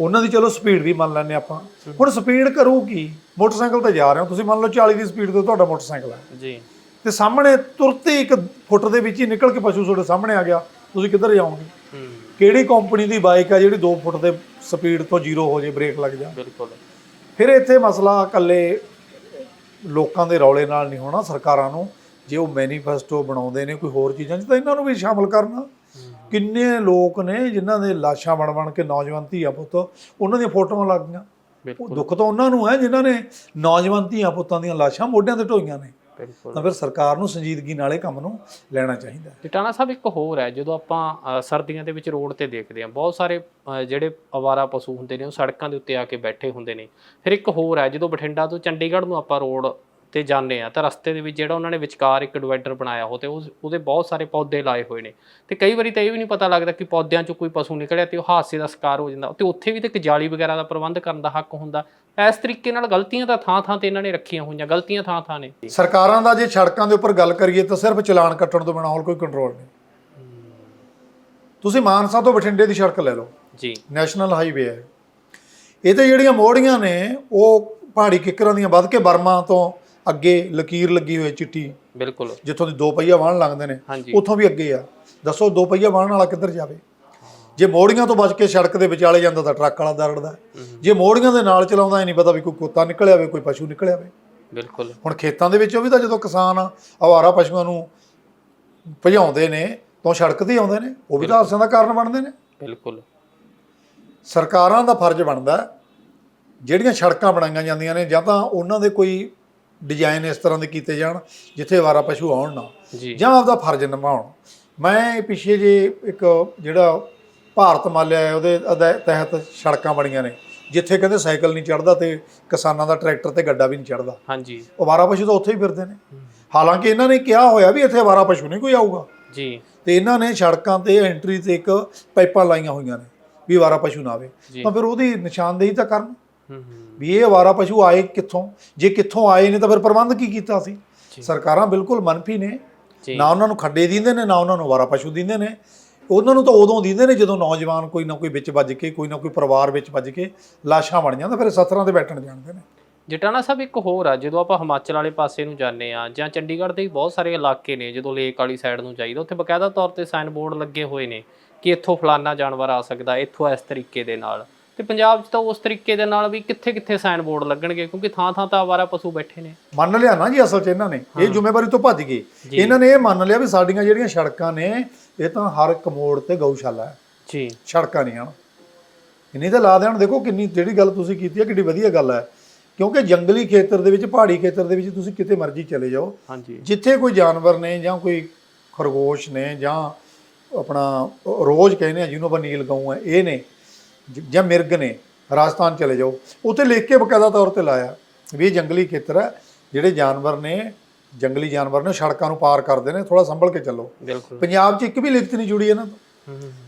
ਉਹਨਾਂ ਦੀ ਚਲੋ ਸਪੀਡ ਵੀ ਮੰਨ ਲੈਂਦੇ ਆਪਾਂ। ਹੁਣ ਸਪੀਡ ਕਰੂ ਕੀ? ਮੋਟਰਸਾਈਕਲ ਤੇ ਜਾ ਰਹੇ ਹੋ ਤੁਸੀਂ ਮੰਨ ਲਓ 40 ਦੀ ਸਪੀਡ ਤੇ ਤੁਹਾਡਾ ਮੋਟਰਸਾਈਕਲ ਹੈ। ਜੀ। ਤੇ ਸਾਹਮਣੇ ਤੁਰਤੇ ਇੱਕ ਫੁੱਟ ਦੇ ਵਿੱਚ ਹੀ ਨਿਕਲ ਕੇ ਪਸ਼ੂ ਤੁਹਾਡੇ ਸਾਹਮਣੇ ਆ ਗਿਆ ਤੁਸੀਂ ਕਿੱਧਰ ਜਾਓਗੇ? ਕਿਹੜੀ ਕੰਪਨੀ ਦੀ ਬਾਈਕ ਆ ਜਿਹੜੀ 2 ਫੁੱਟ ਦੇ ਸਪੀਡ ਤੋਂ ਜ਼ੀਰੋ ਹੋ ਜੇ ਬ੍ਰੇਕ ਲੱਗ ਜਾ ਬਿਲਕੁਲ। ਫਿਰ ਇੱਥੇ ਮਸਲਾ ਇਕੱਲੇ ਲੋਕਾਂ ਦੇ ਰੌਲੇ ਨਾਲ ਨਹੀਂ ਹੋਣਾ ਸਰਕਾਰਾਂ ਨੂੰ। ਜੇ ਉਹ ਮੈਨੀਫੈਸਟੋ ਬਣਾਉਂਦੇ ਨੇ ਕੋਈ ਹੋਰ ਚੀਜ਼ਾਂ 'ਚ ਤਾਂ ਇਹਨਾਂ ਨੂੰ ਵੀ ਸ਼ਾਮਲ ਕਰਨਾ। ਕਿੰਨੇ ਲੋਕ ਨੇ ਜਿਨ੍ਹਾਂ ਦੇ ਲਾਸ਼ਾਂ ਬਣ ਬਣ ਕੇ ਨੌਜਵਾਨ ਧੀਆ ਪੁੱਤ ਉਹਨਾਂ ਦੀਆਂ ਫੋਟੋਆਂ ਲੱਗ ਗਈਆਂ। ਉਹ ਦੁੱਖ ਤਾਂ ਉਹਨਾਂ ਨੂੰ ਹੈ ਜਿਨ੍ਹਾਂ ਨੇ ਨੌਜਵਾਨ ਧੀਆ ਪੁੱਤਾਂ ਦੀਆਂ ਲਾਸ਼ਾਂ ਮੋਢਿਆਂ ਤੇ ਢੋਈਆਂ ਨੇ। ਤਾਂ ਫਿਰ ਸਰਕਾਰ ਨੂੰ ਸੰਜੀਦਗੀ ਨਾਲ ਇਹ ਕੰਮ ਨੂੰ ਲੈਣਾ ਚਾਹੀਦਾ। ਟਿਟਾਣਾ ਸਾਹਿਬ ਇੱਕ ਹੋਰ ਹੈ ਜਦੋਂ ਆਪਾਂ ਸਰਦੀਆਂ ਦੇ ਵਿੱਚ ਰੋਡ ਤੇ ਦੇਖਦੇ ਹਾਂ ਬਹੁਤ ਸਾਰੇ ਜਿਹੜੇ ਅਵਾਰਾ ਪਸ਼ੂ ਹੁੰਦੇ ਨੇ ਉਹ ਸੜਕਾਂ ਦੇ ਉੱਤੇ ਆ ਕੇ ਬੈਠੇ ਹੁੰਦੇ ਨੇ। ਫਿਰ ਇੱਕ ਹੋਰ ਹੈ ਜਦੋਂ ਬਠਿੰਡਾ ਤੋਂ ਚੰਡੀਗੜ੍ਹ ਨੂੰ ਆਪਾਂ ਰੋਡ ਤੇ ਜਾਂਦੇ ਆ। ਤਾਂ ਰਸਤੇ ਦੇ ਵਿੱਚ ਜਿਹੜਾ ਉਹਨਾਂ ਨੇ ਵਿਚਕਾਰ ਇੱਕ ਡਿਵਾਈਡਰ ਬਣਾਇਆ ਹੋ ਤੇ ਉਹਦੇ ਬਹੁਤ ਸਾਰੇ ਪੌਦੇ ਲਾਏ ਹੋਏ ਨੇ। ਤੇ ਕਈ ਵਾਰੀ ਤਾਂ ਇਹ ਵੀ ਨਹੀਂ ਪਤਾ ਲੱਗਦਾ ਕਿ ਪੌਦਿਆਂ ਚੋਂ ਕੋਈ ਪਸ਼ੂ ਨਿਕਲਿਆ ਤੇ ਉਹ ਹਾਦਸੇ ਦਾ ਸ਼ਿਕਾਰ ਹੋ ਜਾਂਦਾ। ਤੇ ਉੱਥੇ ਵੀ ਤੇ ਇੱਕ ਜਾਲੀ ਵਗੈਰਾ ਦਾ ਪ੍ਰਬੰਧ ਕਰਨ ਦਾ ਹੱਕ ਹੁੰਦਾ। ਇਸ ਤਰੀਕੇ ਨਾਲ ਗਲਤੀਆਂ ਤਾਂ ਥਾਂ ਥਾਂ ਤੇ ਇਹਨਾਂ ਨੇ ਰੱਖੀਆਂ ਹੋਈਆਂ ਗਲਤੀਆਂ ਥਾਂ ਥਾਂ ਨੇ। ਸਰਕਾਰਾਂ ਦਾ ਜੇ ਸੜਕਾਂ ਦੇ ਉੱਪਰ ਗੱਲ ਕਰੀਏ ਤਾਂ ਸਿਰਫ ਚਲਾਨ ਕੱਟਣ ਤੋਂ ਬਿਨਾਂ ਹੋਰ ਕੋਈ ਕੰਟਰੋਲ ਨਹੀਂ। ਤੁਸੀਂ ਮਾਨਸਾ ਤੋਂ ਬਠਿੰਡੇ ਦੀ ਸੜਕ ਲੈ ਲਓ। ਜੀ। ਨੈਸ਼ਨਲ ਹਾਈਵੇ ਹੈ। ਇਹ ਤੇ ਜਿਹੜੀਆਂ ਮੋੜੀਆਂ ਨੇ ਉਹ ਪਹਾੜੀ ਕਿੱਕਰਾਂ ਦੀਆਂ ਵੱਧ ਕੇ ਬਰਮਾ ਤੋਂ ਅੱਗੇ ਲਕੀਰ ਲੱਗੀ ਹੋਈ ਚਿੱਟੀ। ਬਿਲਕੁਲ। ਜਿੱਥੋਂ ਦੀ ਦੋ ਪਹੀਆ ਵਾਹਨ ਲੰਘਦੇ ਨੇ ਹਾਂਜੀ। ਉੱਥੋਂ ਵੀ ਅੱਗੇ ਆ। ਦੱਸੋ ਦੋ ਪਹੀਆ ਵਾਹਨ ਵਾਲਾ ਕਿੱਧਰ ਜਾਵੇ? ਜੇ ਮੋੜੀਆਂ ਤੋਂ ਬਚ ਕੇ ਸੜਕ ਦੇ ਵਿਚਾਲੇ ਜਾਂਦਾ ਤਾਂ ਟਰੱਕ ਵਾਲਾ ਦਰੜਦਾ। ਜੇ ਮੋੜੀਆਂ ਦੇ ਨਾਲ ਚਲਾਉਂਦਾ ਇਹ ਨਹੀਂ ਪਤਾ ਵੀ ਕੋਈ ਕੁੱਤਾ ਨਿਕਲਿਆ ਹੋਵੇ ਕੋਈ ਪਸ਼ੂ ਨਿਕਲਿਆ ਹੋਵੇ। ਬਿਲਕੁਲ। ਹੁਣ ਖੇਤਾਂ ਦੇ ਵਿੱਚੋਂ ਵੀ ਤਾਂ ਜਦੋਂ ਕਿਸਾਨ ਆਵਾਰਾ ਪਸ਼ੂਆਂ ਨੂੰ ਭਜਾਉਂਦੇ ਨੇ ਤਾਂ ਸੜਕ ਤੇ ਹੀ ਆਉਂਦੇ ਨੇ ਉਹ ਵੀ ਤਾਂ ਹਾਦਸਿਆਂ ਦਾ ਕਾਰਨ ਬਣਦੇ ਨੇ। ਬਿਲਕੁਲ। ਸਰਕਾਰਾਂ ਦਾ ਫਰਜ਼ ਬਣਦਾ ਹੈ, ਜਿਹੜੀਆਂ ਸੜਕਾਂ ਬਣਾਈਆਂ ਜਾਂਦੀਆਂ ਨੇ ਜਾਂ ਤਾਂ ਉਹਨਾਂ ਦੇ ਕੋਈ ਡਿਜ਼ਾਈਨ ਇਸ ਤਰ੍ਹਾਂ ਦੇ ਕੀਤੇ ਜਾਣ ਜਿੱਥੇ ਵਾਰਾ ਪਸ਼ੂ ਆਉਣ ਨਾ। ਜੀ। ਜਾਂ ਆਪਦਾ ਫਰਜ਼ ਨਿਭਾਉਣ। ਮੈਂ ਪਿੱਛੇ ਜੇ ਇੱਕ ਜਿਹੜਾ ਭਾਰਤ ਮਾਲਿਆ ਹੈ ਉਹਦੇ ਤਹਿਤ ਸੜਕਾਂ ਬਣੀਆਂ ਨੇ ਜਿੱਥੇ ਕਹਿੰਦੇ ਸਾਈਕਲ ਨਹੀਂ ਚੜਦਾ ਤੇ ਕਿਸਾਨਾਂ ਦਾ ਟਰੈਕਟਰ ਤੇ ਗੱਡਾ ਵੀ ਨਹੀਂ ਚੜਦਾ ਹਾਂਜੀ। ਉਹ ਵਾਰਾ ਪਸ਼ੂ ਤਾਂ ਉੱਥੇ ਹੀ ਫਿਰਦੇ ਨੇ। ਹਾਲਾਂਕਿ ਇਹਨਾਂ ਨੇ ਕਿਹਾ ਹੋਇਆ ਵੀ ਇੱਥੇ ਵਾਰਾ ਪਸ਼ੂ ਨਹੀਂ ਕੋਈ ਆਊਗਾ। ਜੀ। ਤੇ ਇਹਨਾਂ ਨੇ ਸੜਕਾਂ ਤੇ ਐਂਟਰੀ ਤੇ ਇੱਕ ਪਾਈਪਾਂ ਲਾਈਆਂ ਹੋਈਆਂ ਨੇ ਵੀ ਵਾਰਾ ਪਸ਼ੂ ਨਾ ਆਵੇ। ਜੀ। ਤਾਂ ਫਿਰ ਉਹਦੀ ਨਿਸ਼ਾਨਦੇਹੀ ਤਾਂ ਕਰਨ। ਵੀ ਇਹ ਵਾਰਾ ਪਸ਼ੂ ਆਏ ਕਿੱਥੋਂ? ਜੇ ਕਿੱਥੋਂ ਆਏ ਨੇ ਤਾਂ ਫਿਰ ਪ੍ਰਬੰਧ ਕੀ ਕੀਤਾ ਸੀ। ਸਰਕਾਰਾਂ ਬਿਲਕੁਲ ਮਨਫੀ ਨੇ। ਨਾ ਉਹਨਾਂ ਨੂੰ ਖੱਡੇ ਦਿੰਦੇ ਨੇ ਨਾ ਉਹਨਾਂ ਨੂੰ ਵਾਰਾ ਪਸ਼ੂ ਦਿੰਦੇ ਨੇ। ਉਹਨਾਂ ਨੂੰ ਤਾਂ ਉਦੋਂ ਦਿੰਦੇ ਨੇ ਜਦੋਂ ਨੌਜਵਾਨ ਕੋਈ ਨਾ ਕੋਈ ਵਿੱਚ ਵੱਜ ਕੇ ਕੋਈ ਨਾ ਕੋਈ ਪਰਿਵਾਰ ਵਿੱਚ ਵੱਜ ਕੇ ਲਾਸ਼ਾਂ ਬਣ ਜਾਂਦਾ ਫਿਰ ਸੱਥਰਾਂ ਤੇ ਬੈਠਣ ਜਾਣਦੇ ਨੇ। ਜਟਾਣਾ ਸਾਹਿਬ ਇੱਕ ਹੋਰ ਆ ਜਦੋਂ ਆਪਾਂ ਹਿਮਾਚਲ ਵਾਲੇ ਪਾਸੇ ਨੂੰ ਜਾਂਦੇ ਆ ਜਾਂ ਚੰਡੀਗੜ੍ਹ ਦੇ ਬਹੁਤ ਸਾਰੇ ਇਲਾਕੇ ਨੇ ਜਦੋਂ ਲੇਕ ਵਾਲੀ ਸਾਈਡ ਨੂੰ ਜਾਈਦਾ ਉੱਥੇ ਬਕਾਇਦਾ ਤੌਰ ਤੇ ਸਾਈਨ ਬੋਰਡ ਲੱਗੇ ਹੋਏ ਨੇ ਕਿ ਇੱਥੋਂ ਫਲਾਨਾ ਜਾਨਵਰ ਆ ਸਕਦਾ ਇੱਥੋਂ ਇਸ ਤਰੀਕੇ ਦੇ ਨਾਲ। ਤੇ ਪੰਜਾਬ 'ਚ ਤਾਂ ਉਸ ਤਰੀਕੇ ਦੇ ਨਾਲ ਵੀ ਕਿੱਥੇ ਕਿੱਥੇ ਸਾਈਨ ਬੋਰਡ ਲੱਗਣਗੇ ਕਿਉਂਕਿ ਥਾਂ ਥਾਂ ਤਾਂ ਆਵਾਰਾ ਪਸ਼ੂ ਬੈਠੇ ਨੇ। ਮੰਨ ਲਿਆ ਨਾ ਜੀ ਅਸਲ 'ਚ ਇਹਨਾਂ ਨੇ ਇਹ ਜ਼ਿੰਮੇਵਾਰੀ ਤੋਂ ਭੱਜ ਗਏ। ਇਹਨਾਂ ਨੇ ਇਹ ਮੰਨ ਲਿਆ ਵੀ ਸਾਡੀਆਂ ਜਿਹੜੀਆਂ ਸੜਕਾਂ ਨੇ ਇਹ ਤਾਂ ਹਰ ਇੱਕ ਮੋੜ ਤੇ ਗਊਸ਼ਾਲਾ ਹੈ। ਜੀ। ਸੜਕਾਂ ਨਹੀਂ ਹਨ। ਇੰਨੀ ਤਾਂ ਲਾ ਦੇਣ ਦੇਖੋ ਕਿੰਨੀ ਜਿਹੜੀ ਗੱਲ ਤੁਸੀਂ ਕੀਤੀ ਹੈ ਕਿੰਨੀ ਵਧੀਆ ਗੱਲ ਹੈ। ਕਿਉਂਕਿ ਜੰਗਲੀ ਖੇਤਰ ਦੇ ਵਿੱਚ ਪਹਾੜੀ ਖੇਤਰ ਦੇ ਵਿੱਚ ਤੁਸੀਂ ਕਿਤੇ ਮਰਜ਼ੀ ਚਲੇ ਜਾਓ। ਹਾਂਜੀ। ਜਿੱਥੇ ਕੋਈ ਜਾਨਵਰ ਨੇ ਜਾਂ ਕੋਈ ਖਰਗੋਸ਼ ਨੇ ਜਾਂ ਆਪਣਾ ਰੋਜ਼ ਕਹਿੰਦੇ ਆ ਜਿਹਨੂੰ ਆਪਾਂ ਨੀਲ ਗਊ ਹੈ ਇਹ ਨੇ। ਜ- ਮਿਰਗ ਨੇ ਰਾਜਸਥਾਨ ਚਲੇ ਜਾਓ। ਉੱਥੇ ਲਿਖ ਕੇ ਬਕਾਇਦਾ ਤੌਰ ਤੇ ਲਾਇਆ ਵੀ ਇਹ ਜੰਗਲੀ ਖੇਤਰ ਹੈ ਜਿਹੜੇ ਜਾਨਵਰ ਨੇ ਜੰਗਲੀ ਜਾਨਵਰ ਨੇ ਸੜਕਾਂ ਨੂੰ ਪਾਰ ਕਰਦੇ ਨੇ ਥੋੜਾ ਸੰਭਲ ਕੇ ਚੱਲੋ। ਬਿਲਕੁਲ। ਪੰਜਾਬ 'ਚ ਇੱਕ ਵੀ ਲਿਖਤ ਨਹੀਂ ਜੁੜੀ ਇਹਨਾਂ ਤੋਂ।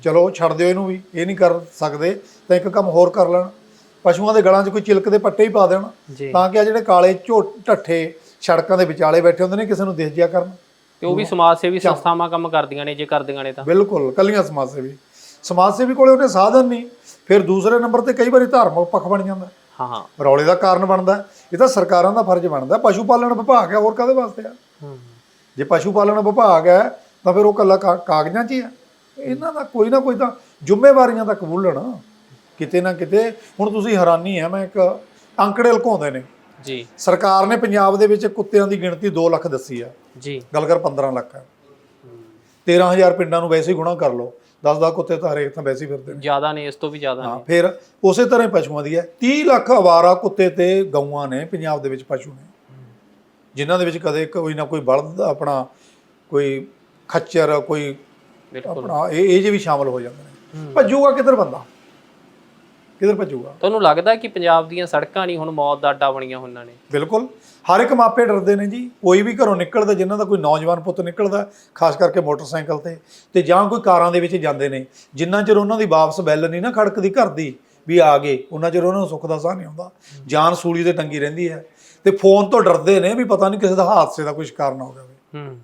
ਚਲੋ ਛੱਡ ਦਿਓ ਇਹਨੂੰ ਵੀ ਇਹ ਨਹੀਂ ਕਰ ਸਕਦੇ ਤਾਂ ਇੱਕ ਕੰਮ ਹੋਰ ਕਰ ਲੈਣ। ਪਸ਼ੂਆਂ ਦੇ ਗਲਾਂ 'ਚ ਕੋਈ ਚਿਲਕ ਦੇ ਪੱਟੇ ਹੀ ਪਾ ਦੇਣ ਤਾਂ ਕਿ ਆ ਜਿਹੜੇ ਕਾਲੇ ਝੋ ਢੱਠੇ ਸੜਕਾਂ ਦੇ ਵਿਚਾਲੇ ਬੈਠੇ ਹੁੰਦੇ ਨੇ ਕਿਸੇ ਨੂੰ ਦਿਖ ਜਿਆ ਕਰਨ। ਤੇ ਉਹ ਵੀ ਸਮਾਜ ਸੇਵੀ ਸੰਸਥਾਵਾਂ ਕੰਮ ਕਰਦੀਆਂ ਨੇ ਜੇ ਕਰਦੀਆਂ ਨੇ ਤਾਂ। ਬਿਲਕੁਲ ਕੱਲੀਆਂ ਸਮਾਜ ਸੇਵੀ। ਸਮਾਜ ਸੇਵੀ ਕੋਲੇ ਉਹਨੇ ਸਾਧਨ ਨਹੀਂ ਫਿਰ ਦੂਸਰੇ ਨੰਬਰ ਤੇ ਕਈ ਵਾਰੀ ਧਾਰਮਿਕ ਪੱਖ ਬਣ ਜਾਂਦਾ। ਹਾਂ ਹਾਂ। ਰੌਲੇ ਦਾ ਕਾਰਨ ਬਣਦਾ ਇਹ ਤਾਂ ਸਰਕਾਰਾਂ ਦਾ ਫਰਜ਼ ਬਣਦਾ ਪਸ਼ੂ ਪਾਲਣ ਵਿਭਾਗ ਹੈ ਹੋਰ ਕਾਦੇ ਵਾਸਤੇ ਆ? ਹੂੰ। ਜੇ ਪਸ਼ੂ ਪਾਲਣ ਵਿਭਾਗ ਹੈ ਤਾਂ ਫਿਰ ਉਹ ਕੱਲਾ ਕਾਗਜ਼ਾਂ 'ਚ ਹੀ ਆ। ਇਹਨਾਂ ਦਾ ਕੋਈ ਨਾ ਕੋਈ ਤਾਂ ਜ਼ਿੰਮੇਵਾਰੀਆਂ ਤਾਂ ਕਬੂਲਣ ਕਿਤੇ ਨਾ ਕਿਤੇ ਹੁਣ ਤੁਸੀਂ ਹੈਰਾਨੀ ਹੈ ਮੈਂ ਇੱਕ ਅੰਕੜੇ ਲੁਕਾਉਂਦੇ ਨੇ। ਜੀ। ਸਰਕਾਰ ਨੇ ਪੰਜਾਬ ਦੇ ਵਿੱਚ ਕੁੱਤਿਆਂ ਦੀ ਗਿਣਤੀ 2 ਲੱਖ ਦੱਸੀ ਆ। ਜੀ। ਗੱਲ ਕਰ 15 ਲੱਖ। ਹੈ 13000 ਪਿੰਡਾਂ ਨੂੰ ਵੈਸੇ ਹੀ ਗੁਣਾ ਕਰ ਲਓ। 10-10 ਕੁੱਤੇ ਤਾਂ ਹਰੇਕ ਤਾਂ ਵੈਸੇ ਹੀ ਫਿਰਦੇ ਨੇ। ਜ਼ਿਆਦਾ ਨੇ ਇਸ ਤੋਂ ਵੀ ਜ਼ਿਆਦਾ ਹਾਂ ਨੇ। ਫਿਰ ਉਸੇ ਤਰ੍ਹਾਂ ਹੀ ਪਸ਼ੂਆਂ ਦੀ ਹੈ। 30 ਲੱਖ ਅਵਾਰਾ ਕੁੱਤੇ ਤੇ ਗਊਆਂ ਨੇ ਪੰਜਾਬ ਦੇ ਵਿੱਚ ਪਸ਼ੂ ਨੇ। ਜਿਨ੍ਹਾਂ ਦੇ ਵਿੱਚ ਕਦੇ ਕੋਈ ਨਾ ਕੋਈ ਬਲਦ ਆਪਣਾ ਕੋਈ ਖੱਚਰ ਕੋਈ ਬਿਲਕੁਲ। ਆਪਣਾ ਇਹ ਇਹ ਜੇ ਵੀ ਸ਼ਾਮਲ ਹੋ ਜਾਂਦੇ ਨੇ। ਭੱਜੂਗਾ ਕਿੱਧਰ ਬੰਦਾ? ਕਿੱਧਰ ਭੱਜੂਗਾ? ਤੁਹਾਨੂੰ ਲੱਗਦਾ ਕਿ ਪੰਜਾਬ ਦੀਆਂ ਸੜਕਾਂ ਨਹੀਂ ਹੁਣ ਮੌਤ ਦਾ ਅੱਡਾ ਬਣੀਆਂ ਹੋਈਆਂ ਨੇ? ਬਿਲਕੁਲ। ਹਰ ਇੱਕ ਮਾਪੇ ਡਰਦੇ ਨੇ ਜੀ। ਕੋਈ ਵੀ ਘਰੋਂ ਨਿਕਲਦਾ ਜਿਨ੍ਹਾਂ ਦਾ ਕੋਈ ਨੌਜਵਾਨ ਪੁੱਤ ਨਿਕਲਦਾ ਖਾਸ ਕਰਕੇ ਮੋਟਰਸਾਈਕਲ ਤੇ ਤੇ ਜਾਂ ਕੋਈ ਕਾਰਾਂ ਦੇ ਵਿੱਚ ਜਾਂਦੇ ਨੇ ਜਿੰਨਾ ਚਿਰ ਉਹਨਾਂ ਦੀ ਵਾਪਸ ਬੈਲ ਨਹੀਂ ਨਾ ਖੜਕਦੀ ਘਰ ਦੀ ਵੀ ਆ ਗਏ ਉਹਨਾਂ ਚਿਰ ਉਹਨਾਂ ਨੂੰ ਸੁੱਖ ਦਾ ਸਾਹ ਨਹੀਂ ਆਉਂਦਾ। ਜਾਨ ਸੂਲੀ ਤੇ ਟੰਗੀ ਰਹਿੰਦੀ ਹੈ। ਤੇ ਫੋਨ ਤੋਂ ਡਰਦੇ ਨੇ ਵੀ ਪਤਾ ਨਹੀਂ ਕਿਸੇ ਦਾ ਹਾਦਸੇ ਦਾ ਕੋਈ ਸ਼ਿਕਾਰ ਨਾ ਹੋ ਜਾਵੇ। ਹੂੰ।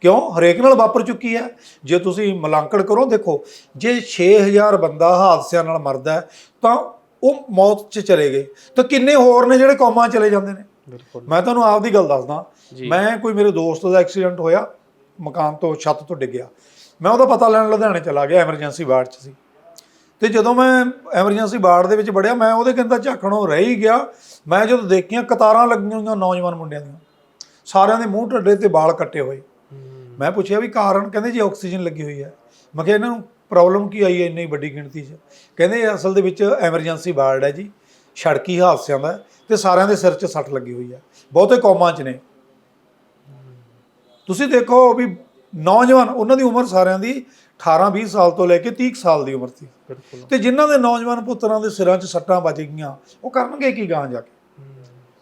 ਕਿਉਂ? ਹਰੇਕ ਨਾਲ ਵਾਪਰ ਚੁੱਕੀ ਹੈ। ਜੇ ਤੁਸੀਂ ਮਲਾਂਕੜ ਕਰੋ ਦੇਖੋ ਜੇ 6000 ਬੰਦਾ ਹਾਦਸਿਆਂ ਨਾਲ ਮਰਦਾ ਤਾਂ ਉਹ ਮੌਤ 'ਚ ਚਲੇ ਗਏ। ਤਾਂ ਕਿੰਨੇ ਹੋਰ ਨੇ ਜਿਹੜੇ ਕੌਮਾਂ ਚਲੇ ਜਾਂਦੇ ਨੇ? ਬਿਲਕੁਲ। ਮੈਂ ਤੁਹਾਨੂੰ ਆਪਦੀ ਗੱਲ ਦੱਸਦਾ। ਮੈਂ ਕੋਈ ਮੇਰੇ ਦੋਸਤ ਦਾ ਐਕਸੀਡੈਂਟ ਹੋਇਆ ਮਕਾਨ ਤੋਂ ਛੱਤ ਤੋਂ ਡਿੱਗਿਆ ਮੈਂ ਉਹਦਾ ਪਤਾ ਲੈਣ ਲੁਧਿਆਣੇ ਚਲਾ ਗਿਆ ਐਮਰਜੈਂਸੀ ਵਾਰਡ 'ਚ ਸੀ। ਤੇ ਜਦੋਂ ਮੈਂ ਐਮਰਜੈਂਸੀ ਵਾਰਡ ਦੇ ਵਿੱਚ ਵੜਿਆ ਮੈਂ ਉਹਦੇ ਕਹਿੰਦਾ ਝਾਕਣੋਂ ਰਹਿ ਹੀ ਗਿਆ। ਮੈਂ ਜਦੋਂ ਦੇਖੀਆਂ ਕਤਾਰਾਂ ਲੱਗੀਆਂ ਹੋਈਆਂ ਨੌਜਵਾਨ ਮੁੰਡਿਆਂ ਦੀਆਂ। ਸਾਰਿਆਂ ਦੇ ਮੂੰਹ ਢੱਡੇ ਤੇ ਵਾਲ ਕੱਟੇ ਹੋਏ। ਮੈਂ ਪੁੱਛਿਆ ਵੀ ਕਾਰਨ? ਕਹਿੰਦੇ ਜੀ ਆਕਸੀਜਨ ਲੱਗੀ ਹੋਈ ਹੈ। ਮੈਂ ਕਿਹਾ ਇਹਨਾਂ ਨੂੰ ਪ੍ਰੋਬਲਮ ਕੀ ਆਈ ਹੈ ਇੰਨੀ ਵੱਡੀ ਗਿਣਤੀ 'ਚ? ਕਹਿੰਦੇ ਅਸਲ ਦੇ ਵਿੱਚ ਐਮਰਜੈਂਸੀ ਵਾਰਡ ਹੈ ਜੀ। ਸੜਕੀ ਹਾਦਸਿਆਂ ਦਾ ਤੇ ਸਾਰਿਆਂ ਦੇ ਸਿਰ 'ਚ ਸੱਟ ਲੱਗੀ ਹੋਈ ਹੈ ਬਹੁਤੇ ਕੌਮਾਂ 'ਚ ਨੇ। ਤੁਸੀਂ ਦੇਖੋ ਵੀ ਨੌਜਵਾਨ ਉਹਨਾਂ ਦੀ ਉਮਰ ਸਾਰਿਆਂ ਦੀ 18 20 ਸਾਲ ਤੋਂ ਲੈ ਕੇ 30 ਕੁ ਸਾਲ ਦੀ ਉਮਰ ਸੀ। ਤੇ ਜਿਨ੍ਹਾਂ ਦੇ ਨੌਜਵਾਨ ਪੁੱਤਰਾਂ ਦੇ ਸਿਰਾਂ 'ਚ ਸੱਟਾਂ ਵੱਜ ਗਈਆਂ ਉਹ ਕਰਨਗੇ ਕੀ ਗਾਂ ਜਾ ਕੇ?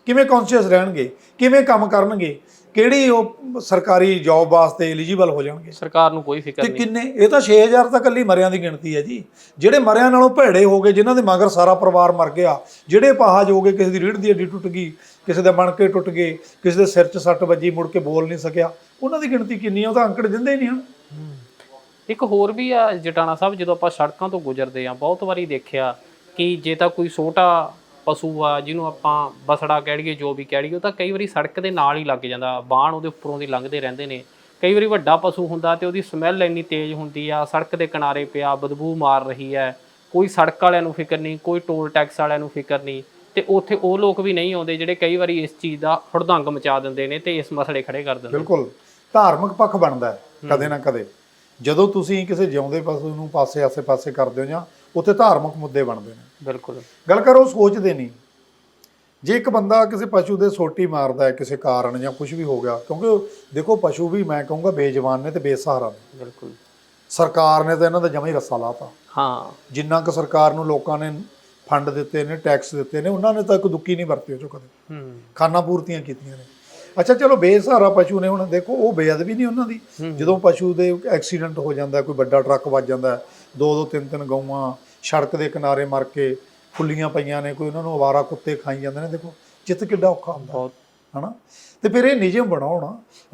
ਕਿਵੇਂ ਕੌਨਸ਼ੀਅਸ ਰਹਿਣਗੇ? ਕਿਵੇਂ ਕੰਮ ਕਰਨਗੇ? ਕਿਹੜੀ ਉਹ ਸਰਕਾਰੀ ਜੌਬ ਵਾਸਤੇ ਐਲੀਜੀਬਲ ਹੋ ਜਾਣਗੇ? ਸਰਕਾਰ ਨੂੰ ਕੋਈ ਫਿਕਰ ਤੇ ਨਹੀਂ। ਕਿੰਨੇ ਇਹ ਤਾਂ 6000 ਤਾਂ ਕੱਲੀ ਮਰਿਆਂ ਦੀ ਗਿਣਤੀ ਹੈ ਜੀ। ਜਿਹੜੇ ਮਰਿਆਂ ਨਾਲੋਂ ਭੇੜੇ ਹੋ ਗਏ ਜਿਨ੍ਹਾਂ ਦੇ ਮਗਰ ਸਾਰਾ ਪਰਿਵਾਰ ਮਰ ਗਿਆ ਜਿਹੜੇ ਪਾਹਾਜ ਹੋ ਗਏ ਕਿਸੇ ਦੀ ਰੀੜ੍ਹ ਦੀ ਹੱਡੀ ਟੁੱਟ ਗਈ ਕਿਸੇ ਦੇ ਮਣਕੇ ਟੁੱਟ ਗਏ ਕਿਸੇ ਦੇ ਸਿਰ 'ਚ ਸੱਟ ਵੱਜੀ ਮੁੜ ਕੇ ਬੋਲ ਨਹੀਂ ਸਕਿਆ ਉਹਨਾਂ ਦੀ ਗਿਣਤੀ ਕਿੰਨੀ ਆ? ਉਹ ਤਾਂ ਅੰਕੜੇ ਦਿੰਦੇ ਹੀ ਨਹੀਂ ਹਨ। ਇੱਕ ਹੋਰ ਵੀ ਆ ਜਟਾਣਾ ਸਾਹਿਬ ਜਦੋਂ ਆਪਾਂ ਸੜਕਾਂ ਤੋਂ ਗੁਜ਼ਰਦੇ ਆ ਬਹੁਤ ਵਾਰੀ ਦੇਖਿਆ ਕਿ ਜੇ ਤਾਂ ਕੋਈ ਛੋਟਾ ਪਸ਼ੂ ਆ ਜਿਹਨੂੰ ਆਪਾਂ ਬਸੜਾ ਕਹਿ ਲਈਏ ਜੋ ਵੀ ਕਹਿ ਲਈਏ ਉਹ ਤਾਂ ਕਈ ਵਾਰੀ ਸੜਕ ਦੇ ਨਾਲ ਹੀ ਲੱਗ ਜਾਂਦਾ। ਬਾਣ ਉਹਦੇ ਉੱਪਰੋਂ ਦੀ ਲੰਘਦੇ ਰਹਿੰਦੇ ਨੇ। ਕਈ ਵਾਰੀ ਵੱਡਾ ਪਸ਼ੂ ਹੁੰਦਾ ਤੇ ਉਹਦੀ ਸਮੈਲ ਇੰਨੀ ਤੇਜ਼ ਹੁੰਦੀ ਆ ਸੜਕ ਦੇ ਕਿਨਾਰੇ ਪਿਆ ਬਦਬੂ ਮਾਰ ਰਹੀ ਹੈ। ਕੋਈ ਸੜਕ ਵਾਲਿਆਂ ਨੂੰ ਫਿਕਰ ਨਹੀਂ ਕੋਈ ਟੋਲ ਟੈਕਸ ਵਾਲਿਆਂ ਨੂੰ ਫਿਕਰ ਨਹੀਂ। ਤੇ ਉੱਥੇ ਉਹ ਲੋਕ ਵੀ ਨਹੀਂ ਆਉਂਦੇ ਜਿਹੜੇ ਕਈ ਵਾਰੀ ਇਸ ਚੀਜ਼ ਦਾ ਹੁੜਦੰਗ ਮਚਾ ਦਿੰਦੇ ਨੇ ਤੇ ਇਸ ਮਸਲੇ ਖੜੇ ਕਰ ਦਿੰਦੇ ਬਿਲਕੁਲ। ਧਾਰਮਿਕ ਪੱਖ ਬਣਦਾ ਕਦੇ ਨਾ ਕਦੇ। ਜਦੋਂ ਤੁਸੀਂ ਕਿਸੇ ਜਿਉਂਦੇ ਪਸ਼ੂ ਨੂੰ ਪਾਸੇ ਆਸੇ ਪਾਸੇ ਕਰਦੇ ਹੋ ਜਾਂ ਉੱਥੇ ਧਾਰਮਿਕ ਮੁੱਦੇ ਬਣਦੇ ਨੇ। ਬਿਲਕੁਲ। ਗੱਲ ਕਰੋ ਸੋਚਦੇ ਨਹੀਂ। ਜੇ ਇੱਕ ਬੰਦਾ ਕਿਸੇ ਪਸ਼ੂ ਦੇ ਸੋਟੀ ਮਾਰਦਾ ਹੈ ਕਿਸੇ ਕਾਰਨ ਜਾਂ ਕੁਝ ਵੀ ਹੋ ਗਿਆ ਕਿਉਂਕਿ ਦੇਖੋ ਪਸ਼ੂ ਵੀ ਮੈਂ ਕਹੂੰਗਾ ਬੇਜਵਾਨ ਨੇ ਤੇ ਬੇਸਹਾਰਾ ਨੇ। ਬਿਲਕੁਲ। ਸਰਕਾਰ ਨੇ ਤਾਂ ਇਹਨਾਂ ਦਾ ਜਮਾ ਹੀ ਰੱਸਾ ਲਾਤਾ। ਹਾਂ। ਜਿੰਨਾ ਕੁ ਸਰਕਾਰ ਨੂੰ ਲੋਕਾਂ ਨੇ ਫੰਡ ਦਿੱਤੇ ਨੇ ਟੈਕਸ ਦਿੱਤੇ ਨੇ ਉਹਨਾਂ ਨੇ ਤਾਂ ਕੋਈ ਦੁੱਕੀ ਨਹੀਂ ਵਰਤੀ ਉਹ ਚੋਂ ਕਦੇ। ਹੂੰ। ਖਾਨਾ ਪੂਰਤੀਆਂ ਕੀਤੀਆਂ ਨੇ। ਅੱਛਾ ਚਲੋ ਬੇਸਹਾਰਾ ਪਸ਼ੂ ਨੇ ਹੁਣ ਦੇਖੋ ਉਹ ਬੇਅਦਬੀ ਨਹੀਂ ਉਹਨਾਂ ਦੀ। ਜਦੋਂ ਪਸ਼ੂ ਦੇ ਐਕਸੀਡੈਂਟ ਹੋ ਜਾਂਦਾ ਕੋਈ ਵੱਡਾ ਟਰੱਕ ਵੱਜ ਜਾਂਦਾ ਦੋ ਦੋ ਤਿੰਨ ਤਿੰਨ ਗਊਆਂ ਸੜਕ ਦੇ ਕਿਨਾਰੇ ਮਰ ਕੇ ਫੁੱਲੀਆਂ ਪਈਆਂ ਨੇ ਕੋਈ ਉਹਨਾਂ ਨੂੰ ਅਵਾਰਾ ਕੁੱਤੇ ਖਾਈ ਜਾਂਦੇ ਨੇ ਦੇਖੋ ਚਿੱਤ ਕਿੱਡਾ ਔਖਾ ਹੁੰਦਾ। ਬਹੁਤ। ਹਨਾ? ਤੇ ਫਿਰ ਇਹ ਨਿਯਮ ਬਣਾਉਣ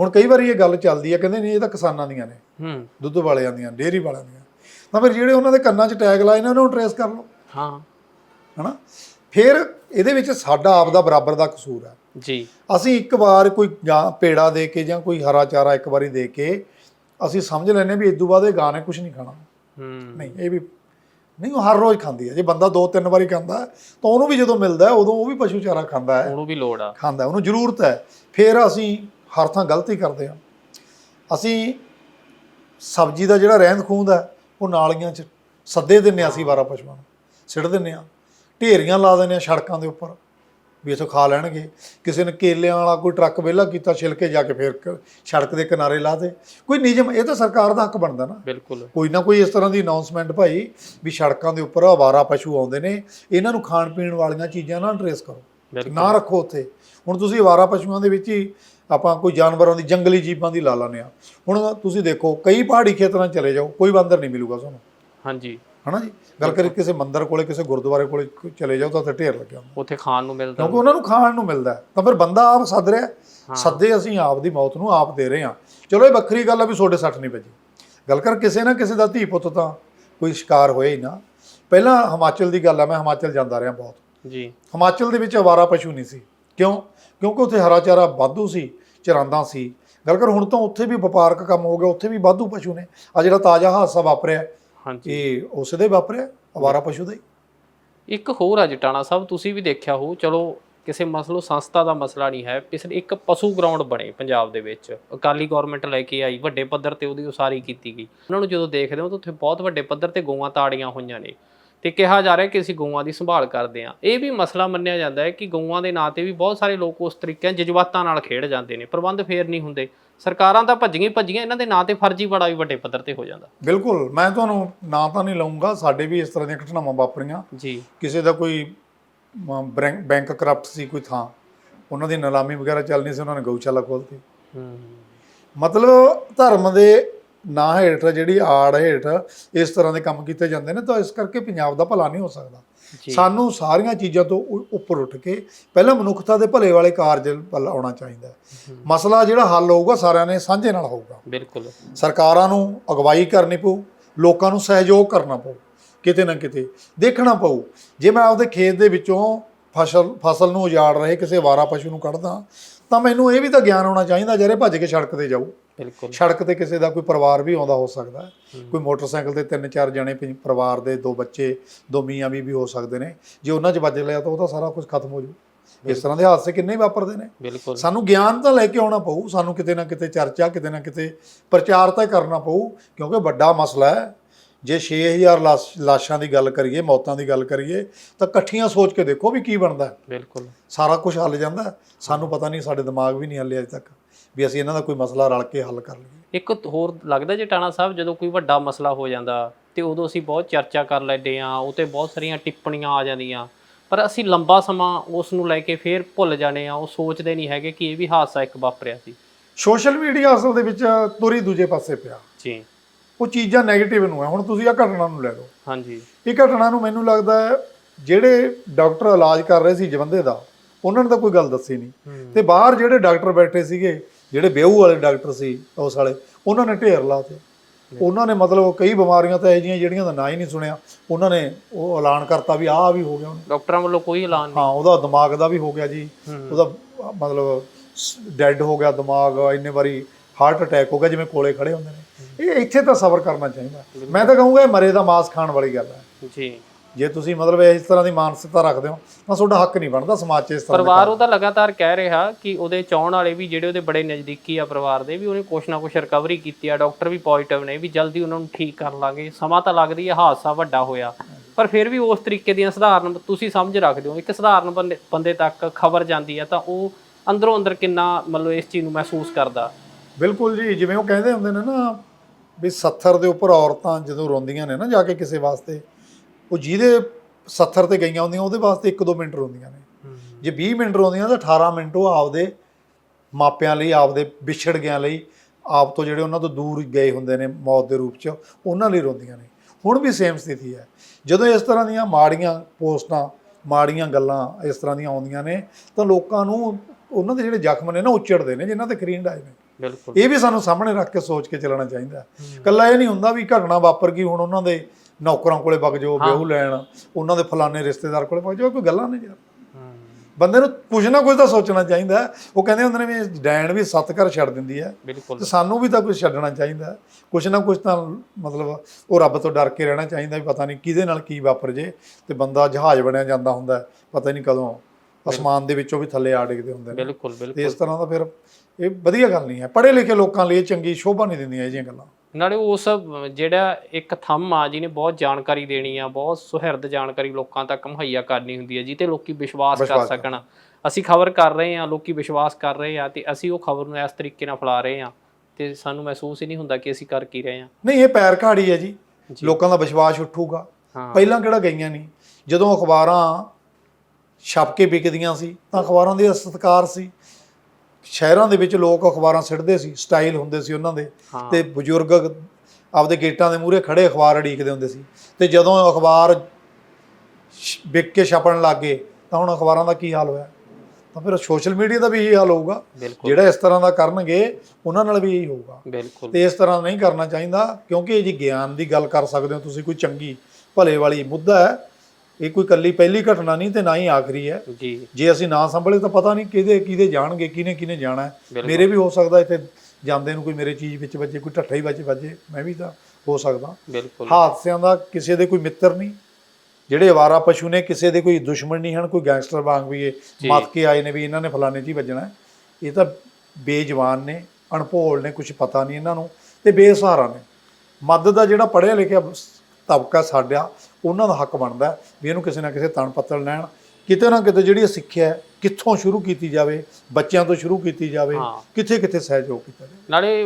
ਹੁਣ ਕਈ ਵਾਰੀ ਇਹ ਗੱਲ ਚੱਲਦੀ ਹੈ ਕਹਿੰਦੇ ਨਹੀਂ ਇਹ ਤਾਂ ਕਿਸਾਨਾਂ ਦੀਆਂ ਨੇ ਹੂੰ। ਦੁੱਧ ਵਾਲਿਆਂ ਦੀਆਂ ਡੇਅਰੀ ਵਾਲਿਆਂ ਦੀਆਂ। ਤਾਂ ਫਿਰ ਜਿਹੜੇ ਉਹਨਾਂ ਦੇ ਕੰਨਾਂ 'ਚ ਟੈਗ ਲਾਏ ਨੇ ਉਹਨਾਂ ਨੂੰ ਟਰੇਸ ਕਰ ਲਓ। ਹਾਂ। ਹਨਾ? ਫਿਰ ਇਹਦੇ ਵਿੱਚ ਸਾਡਾ ਆਪ ਦਾ ਬਰਾਬਰ ਦਾ ਕਸੂਰ ਹੈ। ਜੀ। ਅਸੀਂ ਇੱਕ ਵਾਰ ਕੋਈ ਜਾਂ ਪੇੜਾ ਦੇ ਕੇ ਜਾਂ ਕੋਈ ਹਰਾ ਚਾਰਾ ਇੱਕ ਵਾਰੀ ਦੇ ਕੇ ਅਸੀਂ ਸਮਝ ਲੈਨੇ ਵੀ ਇਦੋਂ ਬਾਅਦ ਇਹ ਗਾਂ ਨੇ ਕੁਝ ਨਹੀਂ ਖਾਣਾ। ਹੂੰ। ਨਹੀਂ ਇਹ ਵੀ ਨਹੀਂ ਉਹ ਹਰ ਰੋਜ਼ ਖਾਂਦੀ ਹੈ। ਜੇ ਬੰਦਾ ਦੋ ਤਿੰਨ ਵਾਰੀ ਖਾਂਦਾ ਤਾਂ ਉਹਨੂੰ ਵੀ ਜਦੋਂ ਮਿਲਦਾ ਉਦੋਂ ਉਹ ਵੀ ਪਸ਼ੂ ਚਾਰਾ ਖਾਂਦਾ ਹੈ। ਉਹਨੂੰ ਵੀ ਲੋੜ ਆ। ਖਾਂਦਾ ਉਹਨੂੰ ਜ਼ਰੂਰਤ ਹੈ। ਫਿਰ ਅਸੀਂ ਹਰ ਥਾਂ ਗਲਤੀ ਕਰਦੇ ਹਾਂ। ਅਸੀਂ ਸਬਜ਼ੀ ਦਾ ਜਿਹੜਾ ਰਹਿੰਦ ਖੂੰਦ ਹੈ ਉਹ ਨਾਲੀਆਂ 'ਚ ਸੱਦੇ ਦਿੰਨੇ ਹਾਂ ਅਸੀਂ ਵਾਰਾ ਪਸ਼ੂਆਂ ਨੂੰ ਸਿੱਟ ਦਿੰਨੇ ਆ ਢੇਰੀਆਂ ਲਾ ਦਿੰਨੇ ਆ ਸੜਕਾਂ ਦੇ ਉੱਪਰ ਵੀ ਇੱਥੋਂ ਖਾ ਲੈਣਗੇ। ਕਿਸੇ ਨੇ ਕੇਲਿਆਂ ਵਾਲਾ ਕੋਈ ਟਰੱਕ ਵਿਹਲਾ ਕੀਤਾ ਛਿਲਕੇ ਜਾ ਕੇ ਫਿਰ ਸੜਕ ਦੇ ਕਿਨਾਰੇ ਲਾ ਦੇ। ਕੋਈ ਨਿਯਮ ਇਹ ਤਾਂ ਸਰਕਾਰ ਦਾ ਹੱਕ ਬਣਦਾ ਨਾ। ਬਿਲਕੁਲ। ਕੋਈ ਨਾ ਕੋਈ ਇਸ ਤਰ੍ਹਾਂ ਦੀ ਅਨਾਉਂਸਮੈਂਟ ਭਾਈ ਵੀ ਸੜਕਾਂ ਦੇ ਉੱਪਰ ਆਵਾਰਾ ਪਸ਼ੂ ਆਉਂਦੇ ਨੇ ਇਹਨਾਂ ਨੂੰ ਖਾਣ ਪੀਣ ਵਾਲੀਆਂ ਚੀਜ਼ਾਂ ਨਾਲ ਟਰੇਸ ਕਰੋ। ਨਾ ਰੱਖੋ ਉੱਥੇ। ਹੁਣ ਤੁਸੀਂ ਆਵਾਰਾ ਪਸ਼ੂਆਂ ਦੇ ਵਿੱਚ ਹੀ ਆਪਾਂ ਕੋਈ ਜਾਨਵਰਾਂ ਦੀ ਜੰਗਲੀ ਜੀਵਾਂ ਦੀ ਲਾ ਲਾਨੇ ਆ ਹੁਣ ਤੁਸੀਂ ਦੇਖੋ ਕਈ ਪਹਾੜੀ ਖੇਤਰਾਂ 'ਚ ਚਲੇ ਜਾਓ ਕੋਈ ਬਾਂਦਰ ਨਹੀਂ ਮਿਲੂਗਾ ਤੁਹਾਨੂੰ। ਹਾਂਜੀ। ਹਨਾ? ਜੀ ਗੱਲ ਕਰੀ ਕਿਸੇ ਮੰਦਿਰ ਕੋਲੇ ਕਿਸੇ ਗੁਰਦੁਆਰੇ ਕੋਲੇ ਚਲੇ ਜਾਓ ਤਾਂ ਉੱਥੇ ਢੇਰ ਲੱਗਿਆ ਹੁੰਦਾ। ਉੱਥੇ ਖਾਣ ਨੂੰ ਮਿਲਦਾ। ਕਿਉਂਕਿ ਉਹਨਾਂ ਨੂੰ ਖਾਣ ਨੂੰ ਮਿਲਦਾ। ਤਾਂ ਫਿਰ ਬੰਦਾ ਆਪ ਸੱਦ ਰਿਹਾ ਸੱਦੇ ਅਸੀਂ ਆਪ ਦੀ ਮੌਤ ਨੂੰ ਆਪ ਦੇ ਰਹੇ ਹਾਂ। ਚਲੋ ਇਹ ਵੱਖਰੀ ਗੱਲ ਆ ਵੀ ਤੁਹਾਡੇ ਸੱਟ ਨਹੀਂ ਵੱਜੀ। ਗੱਲ ਕਰ ਕਿਸੇ ਨਾ ਕਿਸੇ ਦਾ ਧੀ ਪੁੱਤ ਤਾਂ ਕੋਈ ਸ਼ਿਕਾਰ ਹੋਇਆ ਹੀ ਨਾ। ਪਹਿਲਾਂ ਹਿਮਾਚਲ ਦੀ ਗੱਲ ਆ ਮੈਂ ਹਿਮਾਚਲ ਜਾਂਦਾ ਰਿਹਾ ਬਹੁਤ। ਜੀ। ਹਿਮਾਚਲ ਦੇ ਵਿੱਚ ਆਵਾਰਾ ਪਸ਼ੂ ਨਹੀਂ ਸੀ। ਕਿਉਂ? ਕਿਉਂਕਿ ਉੱਥੇ ਹਰਾ ਚਾਰਾ ਵਾਧੂ ਸੀ ਚਰਾਂਦਾ ਸੀ। ਗੱਲ ਕਰ ਹੁਣ ਤਾਂ ਉੱਥੇ ਵੀ ਵਪਾਰਕ ਕੰਮ ਹੋ ਗਿਆ ਉੱਥੇ ਵੀ ਵਾਧੂ ਪਸ਼ੂ ਨੇ। ਆ ਜਿਹੜਾ ਤਾਜ਼ਾ ਹਾਦਸਾ ਵਾਪਰਿਆ ਇਹ ਉਸੇ ਦੇ ਵਾਪਰਿਆ? ਆਵਾਰਾ ਪਸ਼ੂ ਦਾ ਹੀ? ਇੱਕ ਹੋਰ ਆ ਜਟਾਣਾ ਸਾਹਿਬ ਤੁਸੀਂ ਵੀ ਦੇਖਿਆ ਹੋ ਚਲੋ ਕਿਸੇ ਮਸਲੋ ਸੰਸਥਾ ਦਾ ਮਸਲਾ ਨਹੀਂ ਹੈ ਪਿਛਲੇ ਇੱਕ ਪਸ਼ੂ ਗਰਾਊਂਡ ਬਣੇ ਪੰਜਾਬ ਦੇ ਵਿੱਚ। ਅਕਾਲੀ ਗਵਰਨਮੈਂਟ ਲੈ ਕੇ ਆਈ ਵੱਡੇ ਪੱਧਰ ਤੇ ਉਹਦੀ ਉਸਾਰੀ ਕੀਤੀ ਗਈ। ਉਹਨਾਂ ਨੂੰ ਜਦੋਂ ਦੇਖਦੇ ਹੋ ਤਾਂ ਉੱਥੇ ਬਹੁਤ ਵੱਡੇ ਪੱਧਰ ਤੇ ਗਊਆਂ ਤਾੜੀਆਂ ਹੋਈਆਂ ਨੇ। ਤੇ ਕਿਹਾ ਜਾ ਰਿਹਾ ਕਿ ਅਸੀਂ ਗਊਆਂ ਦੀ ਸੰਭਾਲ ਕਰਦੇ ਹਾਂ। ਇਹ ਵੀ ਮਸਲਾ ਮੰਨਿਆ ਜਾਂਦਾ ਹੈ ਕਿ ਗਊਆਂ ਦੇ ਨਾਂ ਤੇ ਵੀ ਬਹੁਤ ਸਾਰੇ ਲੋਕ ਉਸ ਤਰੀਕੇ ਜਜ਼ਬਾਤਾਂ ਨਾਲ ਖੇਡ ਜਾਂਦੇ ਨੇ ਪ੍ਰਬੰਧ ਫੇਰ ਨਹੀਂ ਹੁੰਦੇ। ਸਰਕਾਰਾਂ ਤਾਂ ਭੱਜੀਆਂ ਭੱਜੀਆਂ ਇਹਨਾਂ ਦੇ ਨਾਂ ਤੇ ਫਰਜ਼ੀ ਬੜਾ ਵੀ ਵੱਡੇ ਪੱਧਰ ਤੇ ਹੋ ਜਾਂਦਾ। ਬਿਲਕੁਲ ਮੈਂ ਤੁਹਾਨੂੰ ਨਾਂ ਤਾਂ ਨਹੀਂ ਲਵਾਂਗਾ ਸਾਡੇ ਵੀ ਇਸ ਤਰ੍ਹਾਂ ਦੀਆਂ ਘਟਨਾਵਾਂ ਵਾਪਰੀਆਂ। ਜੀ। ਕਿਸੇ ਦਾ ਕੋਈ ਬੈਂਕ- ਕਰਪਟ ਸੀ ਕੋਈ ਥਾਂ ਉਹਨਾਂ ਦੀ ਨਿਲਾਮੀ ਵਗੈਰਾ ਚੱਲਣੀ ਸੀ ਉਹਨਾਂ ਨੇ ਗਊਸ਼ਾਲਾ ਖੋਲ੍ਹਤੀ। ਹੂੰ। ਮਤਲਬ ਧਰਮ ਦੇ ਨਾਂ ਹੇਠ ਜਿਹੜੀ ਆੜ ਹੇਠ ਇਸ ਤਰ੍ਹਾਂ ਦੇ ਕੰਮ ਕੀਤੇ ਜਾਂਦੇ ਨੇ ਤਾਂ ਇਸ ਕਰਕੇ ਪੰਜਾਬ ਦਾ ਭਲਾ ਨਹੀਂ ਹੋ ਸਕਦਾ। ਸਾਨੂੰ ਸਾਰੀਆਂ ਚੀਜ਼ਾਂ ਤੋਂ ਉ- ਉੱਪਰ ਉੱਠ ਕੇ ਪਹਿਲਾਂ ਮਨੁੱਖਤਾ ਦੇ ਭਲੇ ਵਾਲੇ ਕਾਰਜ ਵੱਲ ਆਉਣਾ ਚਾਹੀਦਾ। ਹੈ। ਮਸਲਾ ਜਿਹੜਾ ਹੱਲ ਹੋਊਗਾ ਸਾਰਿਆਂ ਨੇ ਸਾਂਝੇ ਨਾਲ ਹੋਊਗਾ। ਬਿਲਕੁਲ। ਸਰਕਾਰਾਂ ਨੂੰ ਅਗਵਾਈ ਕਰਨੀ ਪਊ ਲੋਕਾਂ ਨੂੰ ਸਹਿਯੋਗ ਕਰਨਾ ਪਊ ਕਿਤੇ ਨਾ ਕਿਤੇ ਦੇਖਣਾ ਪਊ। ਜੇ ਮੈਂ ਆਪਦੇ ਖੇਤ ਦੇ ਵਿੱਚੋਂ ਫਸਲ ਫਸਲ ਨੂੰ ਉਜਾੜ ਰਹੇ ਕਿਸੇ ਵਾਰਾ ਪਸ਼ੂ ਨੂੰ ਕੱਢਦਾ ਤਾਂ ਮੈਨੂੰ ਇਹ ਵੀ ਤਾਂ ਗਿਆਨ ਹੋਣਾ ਚਾਹੀਦਾ ਜਿਹੜੇ ਭੱਜ ਕੇ ਸੜਕ ਤੇ ਜਾਊ। ਬਿਲਕੁਲ। ਸੜਕ ਤੇ ਕਿਸੇ ਦਾ ਕੋਈ ਪਰਿਵਾਰ ਵੀ ਆਉਂਦਾ ਹੋ ਸਕਦਾ ਹੈ। ਕੋਈ ਮੋਟਰਸਾਈਕਲ ਤੇ ਤਿੰਨ ਚਾਰ ਜਣੇ ਪਰਿਵਾਰ ਦੇ ਦੋ ਬੱਚੇ ਦੋ ਮੀਆਂ ਵੀ ਵੀ ਹੋ ਸਕਦੇ ਨੇ। ਜੇ ਉਹਨਾਂ 'ਚ ਵੱਜ ਲਿਆ ਤਾਂ ਉਹਦਾ ਸਾਰਾ ਕੁਝ ਖਤਮ ਹੋ ਜੂ। ਇਸ ਤਰ੍ਹਾਂ ਦੇ ਹਾਦਸੇ ਕਿੰਨੇ ਵਾਪਰਦੇ ਨੇ। ਬਿਲਕੁਲ। ਸਾਨੂੰ ਗਿਆਨ ਤਾਂ ਲੈ ਕੇ ਆਉਣਾ ਪਊ ਸਾਨੂੰ ਕਿਤੇ ਨਾ ਕਿਤੇ ਚਰਚਾ ਕਿਤੇ ਨਾ ਕਿਤੇ ਪ੍ਰਚਾਰ ਤਾਂ ਕਰਨਾ ਪਊ ਕਿਉਂਕਿ ਵੱਡਾ ਮਸਲਾ ਹੈ। ਜੇ 6000 ਲਾਸ਼- ਦੀ ਗੱਲ ਕਰੀਏ ਮੌਤਾਂ ਦੀ ਗੱਲ ਕਰੀਏ ਤਾਂ ਇਕੱਠੀਆਂ ਸੋਚ ਕੇ ਦੇਖੋ ਵੀ ਕੀ ਬਣਦਾ। ਬਿਲਕੁਲ। ਸਾਰਾ ਕੁਝ ਹੱਲ ਜਾਂਦਾ। ਸਾਨੂੰ ਪਤਾ ਨਹੀਂ ਸਾਡੇ ਦਿਮਾਗ ਵੀ ਨਹੀਂ ਹੱਲੇ ਅਜੇ ਤੱਕ ਵੀ ਅਸੀਂ ਇਹਨਾਂ ਦਾ ਕੋਈ ਮਸਲਾ ਰਲ ਕੇ ਹੱਲ ਕਰ ਲਈਏ। ਇੱਕ ਹੋਰ ਲੱਗਦਾ ਜੇ ਟਾਣਾ ਸਾਹਿਬ ਜਦੋਂ ਕੋਈ ਵੱਡਾ ਮਸਲਾ ਹੋ ਜਾਂਦਾ ਤੇ ਉਦੋਂ ਅਸੀਂ ਬਹੁਤ ਚਰਚਾ ਕਰ ਲੈਂਦੇ ਆ ਉਹ ਤੇ ਬਹੁਤ ਸਾਰੀਆਂ ਟਿੱਪਣੀਆਂ ਆ ਜਾਂਦੀਆਂ। ਪਰ ਅਸੀਂ ਲੰਬਾ ਸਮਾਂ ਉਸ ਨੂੰ ਲੈ ਕੇ ਫੇਰ ਭੁੱਲ ਜਾਣੇ ਆ ਉਹ ਸੋਚਦੇ ਨਹੀਂ ਹੈਗੇ ਕਿ ਇਹ ਵੀ ਹਾਦਸਾ ਇੱਕ ਵਾਪਰਿਆ ਸੀ। ਸੋਸ਼ਲ ਮੀਡੀਆ ਅਸਲ ਦੇ ਵਿੱਚ ਤੁਰੀ ਦੂਜੇ ਪਾਸੇ ਪਿਆ। ਜੀ। ਉਹ ਚੀਜ਼ਾਂ 네ਗੇਟਿਵ ਨੂੰ ਹੈ। ਹੁਣ ਤੁਸੀਂ ਆ ਘਟਨਾ ਨੂੰ ਲੈ ਲਓ। ਹਾਂਜੀ। ਇਹ ਘਟਨਾ ਨੂੰ ਮੈਨੂੰ ਲੱਗਦਾ ਹੈ ਜਿਹੜੇ ਡਾਕਟਰ ਇਲਾਜ ਕਰ ਰਹੇ ਸੀ ਜਵੰਦੇ ਦਾ ਉਹਨਾਂ ਨੇ ਤਾਂ ਕੋਈ ਗੱਲ ਦੱਸੀ ਨਹੀਂ। ਤੇ ਬਾਹਰ ਜਿਹੜੇ ਡਾਕਟਰ ਬੈਠੇ ਸੀਗੇ ਜਿਹੜੇ ਬੇਹੂ ਵਾਲੇ ਡਾਕਟਰ ਸੀ ਉਸ ਵਾਲੇ ਉਹਨਾਂ ਨੇ ਢੇਰ ਲਾਤੇ ਉਹਨਾਂ ਨੇ ਮਤਲਬ ਕਈ ਬਿਮਾਰੀਆਂ ਤਾਂ ਇਹ ਜੀਆਂ ਜਿਹੜੀਆਂ ਦਾ ਨਾਂ ਹੀ ਨਹੀਂ ਸੁਣਿਆ। ਉਹਨਾਂ ਨੇ ਉਹ ਐਲਾਨ ਕਰਤਾ ਵੀ ਆਹ ਵੀ ਹੋ ਗਿਆ। ਡਾਕਟਰਾਂ ਵੱਲੋਂ ਕੋਈ ਐਲਾਨ ਹਾਂ ਉਹਦਾ ਦਿਮਾਗ ਦਾ ਵੀ ਹੋ ਗਿਆ ਜੀ। ਉਹਦਾ ਮਤਲਬ ਡੈੱਡ ਹੋ ਗਿਆ ਦਿਮਾਗ ਇੰਨੇ ਵਾਰੀ ਹਾਰਟ ਅਟੈਕ ਹੋ ਗਿਆ ਜਿਵੇਂ ਕੋਲੇ ਖੜੇ ਹੁੰਦੇ ਨੇ। ਇਹ ਇੱਥੇ ਤਾਂ ਸਬਰ ਕਰਨਾ ਚਾਹੀਦਾ। ਮੈਂ ਤਾਂ ਕਹੂੰਗਾ ਇਹ ਮਰੇ ਦਾ ਮਾਸ ਖਾਣ ਵਾਲੀ ਗੱਲ ਹੈ। ਜੀ। ਜੇ ਤੁਸੀਂ ਮਤਲਬ ਇਸ ਤਰ੍ਹਾਂ ਦੀ ਮਾਨਸਿਕਤਾ ਰੱਖਦੇ ਹੋ ਤਾਂ ਤੁਹਾਡਾ ਹੱਕ ਨਹੀਂ ਬਣਦਾ ਸਮਾਜ 'ਚ ਇਸ ਤਰ੍ਹਾਂ ਪਰਿਵਾਰ ਉਹਦਾ ਲਗਾਤਾਰ ਕਹਿ ਰਿਹਾ ਕਿ ਉਹਦੇ ਚਾਹਣ ਵਾਲੇ ਵੀ ਜਿਹੜੇ ਉਹਦੇ ਬੜੇ ਨਜ਼ਦੀਕੀ ਆ ਪਰਿਵਾਰ ਦੇ ਵੀ ਉਹਨੇ ਕੁਛ ਨਾ ਕੁਛ ਰਿਕਵਰੀ ਕੀਤੀ ਆ ਡਾਕਟਰ ਵੀ ਪੋਜ਼ਿਟਿਵ ਨੇ ਵੀ ਜਲਦੀ ਉਹਨਾਂ ਨੂੰ ਠੀਕ ਕਰ ਲਾਂਗੇ ਸਮਾਂ ਤਾਂ ਲੱਗਦੀ ਹੈ ਹਾਦਸਾ ਵੱਡਾ ਹੋਇਆ। ਪਰ ਫਿਰ ਵੀ ਉਸ ਤਰੀਕੇ ਦੀਆਂ ਸਧਾਰਨ ਤੁਸੀਂ ਸਮਝ ਰੱਖਦੇ ਹੋ ਇੱਕ ਸਧਾਰਨ ਬੰਦੇ ਬੰਦੇ ਤੱਕ ਖਬਰ ਜਾਂਦੀ ਹੈ ਤਾਂ ਉਹ ਅੰਦਰੋਂ ਅੰਦਰ ਕਿੰਨਾ ਮਤਲਬ ਇਸ ਚੀਜ਼ ਨੂੰ ਮਹਿਸੂਸ ਕਰਦਾ। ਬਿਲਕੁਲ ਜੀ ਜਿਵੇਂ ਉਹ ਕਹਿੰਦੇ ਹੁੰਦੇ ਨੇ ਨਾ ਵੀ 70 ਦੇ ਉੱਪਰ ਔਰਤਾਂ ਜਦੋਂ ਰੋਂਦੀਆਂ ਨੇ ਨਾ ਜਾ ਕੇ ਕਿਸੇ ਵਾਸਤੇ ਉਹ ਜਿਹਦੇ 70 ਤੇ ਗਈਆਂ ਹੁੰਦੀਆਂ ਉਹਦੇ ਵਾਸਤੇ 1-2 ਮਿੰਟ ਰੋਂਦੀਆਂ ਨੇ। ਜੇ 20 ਮਿੰਟ ਰੋਂਦੀਆਂ ਤਾਂ 18 ਮਿੰਟ ਉਹ ਆਪਦੇ ਮਾਪਿਆਂ ਲਈ ਆਪਦੇ ਵਿਛੜ ਗਿਆਂ ਲਈ ਆਪ ਤੋਂ ਜਿਹੜੇ ਉਹਨਾਂ ਤੋਂ ਦੂਰ ਗਏ ਹੁੰਦੇ ਨੇ ਮੌਤ ਦੇ ਰੂਪ 'ਚ ਉਹਨਾਂ ਲਈ ਰੋਂਦੀਆਂ ਨੇ। ਹੁਣ ਵੀ ਸੇਮ ਸਥਿਤੀ ਹੈ। ਜਦੋਂ ਇਸ ਤਰ੍ਹਾਂ ਦੀਆਂ ਮਾੜੀਆਂ ਪੋਸਟਾਂ ਮਾੜੀਆਂ ਗੱਲਾਂ ਇਸ ਤਰ੍ਹਾਂ ਦੀਆਂ ਆਉਂਦੀਆਂ ਨੇ ਤਾਂ ਲੋਕਾਂ ਨੂੰ ਉਹਨਾਂ ਦੇ ਜਿਹੜੇ ਜ਼ਖਮ ਨੇ ਨਾ ਉੱਚੜਦੇ ਨੇ ਜਿਨ੍ਹਾਂ ਤੇ ਕਰੀਨ ਡਾਏ ਨੇ। ਇਹ ਵੀ ਸਾਨੂੰ ਸਾਹਮਣੇ ਰੱਖ ਕੇ ਸੋਚ ਕੇ ਚੱਲਣਾ ਚਾਹੀਦਾ। ਕੱਲਾ ਇਹ ਨਹੀਂ ਹੁੰਦਾ ਵੀ ਘਟਨਾ ਵਾਪਰ ਗਈ ਹੁਣ ਉਹਨਾਂ ਦੇ ਨੌਕਰਾਂ ਕੋਲੇ ਵਗ ਜਾਓ ਵਿਆਹ ਲੈਣ ਉਹਨਾਂ ਦੇ ਫਲਾਣੇ ਰਿਸ਼ਤੇਦਾਰ ਕੋਲੇ ਵਗ ਜਾਓ ਕੋਈ ਗੱਲਾਂ ਨਹੀਂ ਯਾਰ ਬੰਦੇ ਨੂੰ ਕੁਝ ਨਾ ਕੁਝ ਤਾਂ ਸੋਚਣਾ ਚਾਹੀਦਾ। ਉਹ ਕਹਿੰਦੇ ਹੁੰਦੇ ਨੇ ਵੀ ਡੈਣ ਵੀ ਸੱਤ ਘਰ ਛੱਡ ਦਿੰਦੀ ਹੈ। ਤੇ ਸਾਨੂੰ ਵੀ ਤਾਂ ਕੁਝ ਛੱਡਣਾ ਚਾਹੀਦਾ। ਕੁਝ ਨਾ ਕੁਝ ਤਾਂ ਮਤਲਬ ਉਹ ਰੱਬ ਤੋਂ ਡਰ ਕੇ ਰਹਿਣਾ ਚਾਹੀਦਾ ਵੀ ਪਤਾ ਨਹੀਂ ਕਿਹਦੇ ਨਾਲ ਕੀ ਵਾਪਰ ਜੇ। ਤੇ ਬੰਦਾ ਜਹਾਜ਼ ਬਣਿਆ ਜਾਂਦਾ ਹੁੰਦਾ ਪਤਾ ਨਹੀਂ ਕਦੋਂ ਅਸਮਾਨ ਦੇ ਵਿੱਚੋਂ ਵੀ ਥੱਲੇ ਆ ਡਿੱਗਦੇ ਹੁੰਦੇ ਨੇ। ਬਿਲਕੁਲ ਬਿਲਕੁਲ। ਇਸ ਤਰ੍ਹਾਂ ਦਾ ਫਿਰ ਇਹ ਵਧੀਆ ਗੱਲ ਨਹੀਂ ਹੈ। ਪੜ੍ਹੇ ਲਿਖੇ ਲੋਕਾਂ ਲਈ ਇਹ ਚੰਗੀ ਸ਼ੋਭਾ ਨਹੀਂ ਦਿੰਦੀਆਂ ਇਹ ਜਿਹੀਆਂ ਗੱਲਾਂ। ਨਾਲੇ ਉਸ ਜਿਹੜਾ ਇੱਕ ਥੰਮ ਆ ਜਿਹਨੇ ਬਹੁਤ ਜਾਣਕਾਰੀ ਦੇਣੀ ਆ ਬਹੁਤ ਸੁਹਿਰਦ ਜਾਣਕਾਰੀ ਲੋਕਾਂ ਤੱਕ ਮੁਹੱਈਆ ਕਰਨੀ ਹੁੰਦੀ ਹੈ ਜਿੱਤੇ ਲੋਕੀ ਵਿਸ਼ਵਾਸ ਕਰ ਸਕਣ। ਅਸੀਂ ਖਬਰ ਕਰ ਰਹੇ ਆ ਲੋਕੀ ਵਿਸ਼ਵਾਸ ਕਰ ਰਹੇ ਆ ਤੇ ਅਸੀਂ ਉਹ ਖਬਰ ਨੂੰ ਇਸ ਤਰੀਕੇ ਨਾਲ ਫੈਲਾ ਰਹੇ ਆ ਤੇ ਸਾਨੂੰ ਮਹਿਸੂਸ ਹੀ ਨਹੀਂ ਹੁੰਦਾ ਕਿ ਅਸੀਂ ਕਰ ਕੀ ਰਹੇ ਆ। ਨਹੀਂ ਇਹ ਪੈਰ ਘਾੜੀ ਹੈ ਜੀ। ਜੀ। ਲੋਕਾਂ ਦਾ ਵਿਸ਼ਵਾਸ ਉੱਠੂਗਾ। ਪਹਿਲਾਂ ਕਿਹੜਾ ਗਈਆਂ ਨਹੀਂ? ਜਦੋਂ ਅਖਬਾਰਾਂ ਛਪ ਕੇ ਵਿਕਦੀਆਂ ਸੀ ਤਾਂ ਅਖਬਾਰਾਂ ਦੇ ਸਤਿਕਾਰ ਸੀ। ਸ਼ਹਿਰਾਂ ਦੇ ਵਿੱਚ ਲੋਕ ਅਖਬਾਰਾਂ ਸਿੱਟਦੇ ਸੀ ਸਟਾਈਲ ਹੁੰਦੇ ਸੀ ਉਹਨਾਂ ਦੇ ਹਾਂ। ਤੇ ਬਜ਼ੁਰਗ ਆਪਦੇ ਗੇਟਾਂ ਦੇ ਮੂਹਰੇ ਖੜੇ ਅਖਬਾਰ ਅੜੀਕਦੇ ਹੁੰਦੇ ਸੀ। ਤੇ ਜਦੋਂ ਅਖਬਾਰ ਸ਼- ਵਿਕ ਕੇ ਛਪਣ ਲੱਗੇ ਤਾਂ ਹੁਣ ਅਖਬਾਰਾਂ ਦਾ ਕੀ ਹਾਲ ਹੋਇਆ? ਤਾਂ ਫਿਰ ਸੋਸ਼ਲ ਮੀਡੀਆ ਦਾ ਵੀ ਇਹੀ ਹਾਲ ਹੋਊਗਾ। ਬਿਲਕੁਲ। ਜਿਹੜਾ ਇਸ ਤਰ੍ਹਾਂ ਦਾ ਕਰਨਗੇ ਉਹਨਾਂ ਨਾਲ ਵੀ ਇਹੀ ਹੋਊਗਾ। ਬਿਲਕੁਲ। ਤੇ ਇਸ ਤਰ੍ਹਾਂ ਨਹੀਂ ਕਰਨਾ ਚਾਹੀਦਾ ਕਿਉਂਕਿ ਇਹ ਜੀ ਗਿਆਨ ਦੀ ਗੱਲ ਕਰ ਸਕਦੇ ਹੋ ਤੁਸੀਂ ਕੋਈ ਚੰਗੀ ਭਲੇ ਵਾਲੀ ਮੁੱਦਾ ਹੈ। ਇਹ ਕੋਈ ਕੱਲੀ ਪਹਿਲੀ ਘਟਨਾ ਨਹੀਂ ਤੇ ਨਾ ਹੀ ਆਖਰੀ ਹੈ। ਜੀ। ਜੇ ਅਸੀਂ ਨਾ ਸੰਭਲੇ ਤਾਂ ਪਤਾ ਨਹੀਂ ਕਿਹਦੇ ਕਿਹਦੇ ਜਾਣਗੇ ਕਿਹਨੇ ਕਿਹਨੇ ਜਾਣਾ। ਮੇਰੇ ਵੀ ਹੋ ਸਕਦਾ ਇੱਥੇ ਜਾਂਦੇ ਨੂੰ ਕੋਈ ਮੇਰੇ ਚੀਜ਼ ਵਿੱਚ ਵੱਜੇ ਕੋਈ ਢੱਠਾ ਹੀ ਵੱਜ ਵੱਜੇ ਮੈਂ ਵੀ ਤਾਂ ਹੋ ਸਕਦਾ। ਬਿਲਕੁਲ। ਹਾਦਸਿਆਂ ਦਾ ਕਿਸੇ ਦੇ ਕੋਈ ਮਿੱਤਰ ਨਹੀਂ। ਜਿਹੜੇ ਅਵਾਰਾ ਪਸ਼ੂ ਨੇ ਕਿਸੇ ਦੇ ਕੋਈ ਦੁਸ਼ਮਣ ਨਹੀਂ ਹਨ ਕੋਈ ਗੈਂਗਸਟਰ ਵਾਂਗ ਵੀ ਇਹ ਮੱਤ ਕੇ ਆਏ ਨੇ ਵੀ ਇਹਨਾਂ ਨੇ ਫਲਾਣੇ 'ਚ ਹੀ। ਵੱਜਣਾ। ਇਹ ਤਾਂ ਬੇਜਵਾਨ ਨੇ ਅਣਭੋਲ ਨੇ ਕੁਝ ਪਤਾ ਨਹੀਂ ਇਹਨਾਂ ਨੂੰ ਤੇ ਬੇਸਹਾਰਾ ਨੇ। ਮਦਦ ਦਾ ਜਿਹੜਾ ਪੜ੍ਹਿਆ ਲਿਖਿਆ ਤਬਕਾ ਸਾਡਾ ਉਹਨਾਂ ਦਾ ਹੱਕ ਬਣਦਾ ਵੀ ਇਹਨੂੰ ਕਿਸੇ ਨਾ ਕਿਸੇ ਤਣ ਪੱਤਲ ਲੈਣ। ਕਿਤੇ ਨਾ ਕਿਤੇ ਜਿਹੜੀ ਸਿੱਖਿਆ ਕਿੱਥੋਂ ਸ਼ੁਰੂ ਕੀਤੀ ਜਾਵੇ ਬੱਚਿਆਂ ਤੋਂ ਸ਼ੁਰੂ ਕੀਤੀ ਜਾਵੇ। ਕਿੱਥੇ ਕਿੱਥੇ ਸਹਿਯੋਗ ਕੀਤਾ ਜਾਵੇ। ਨਾਲੇ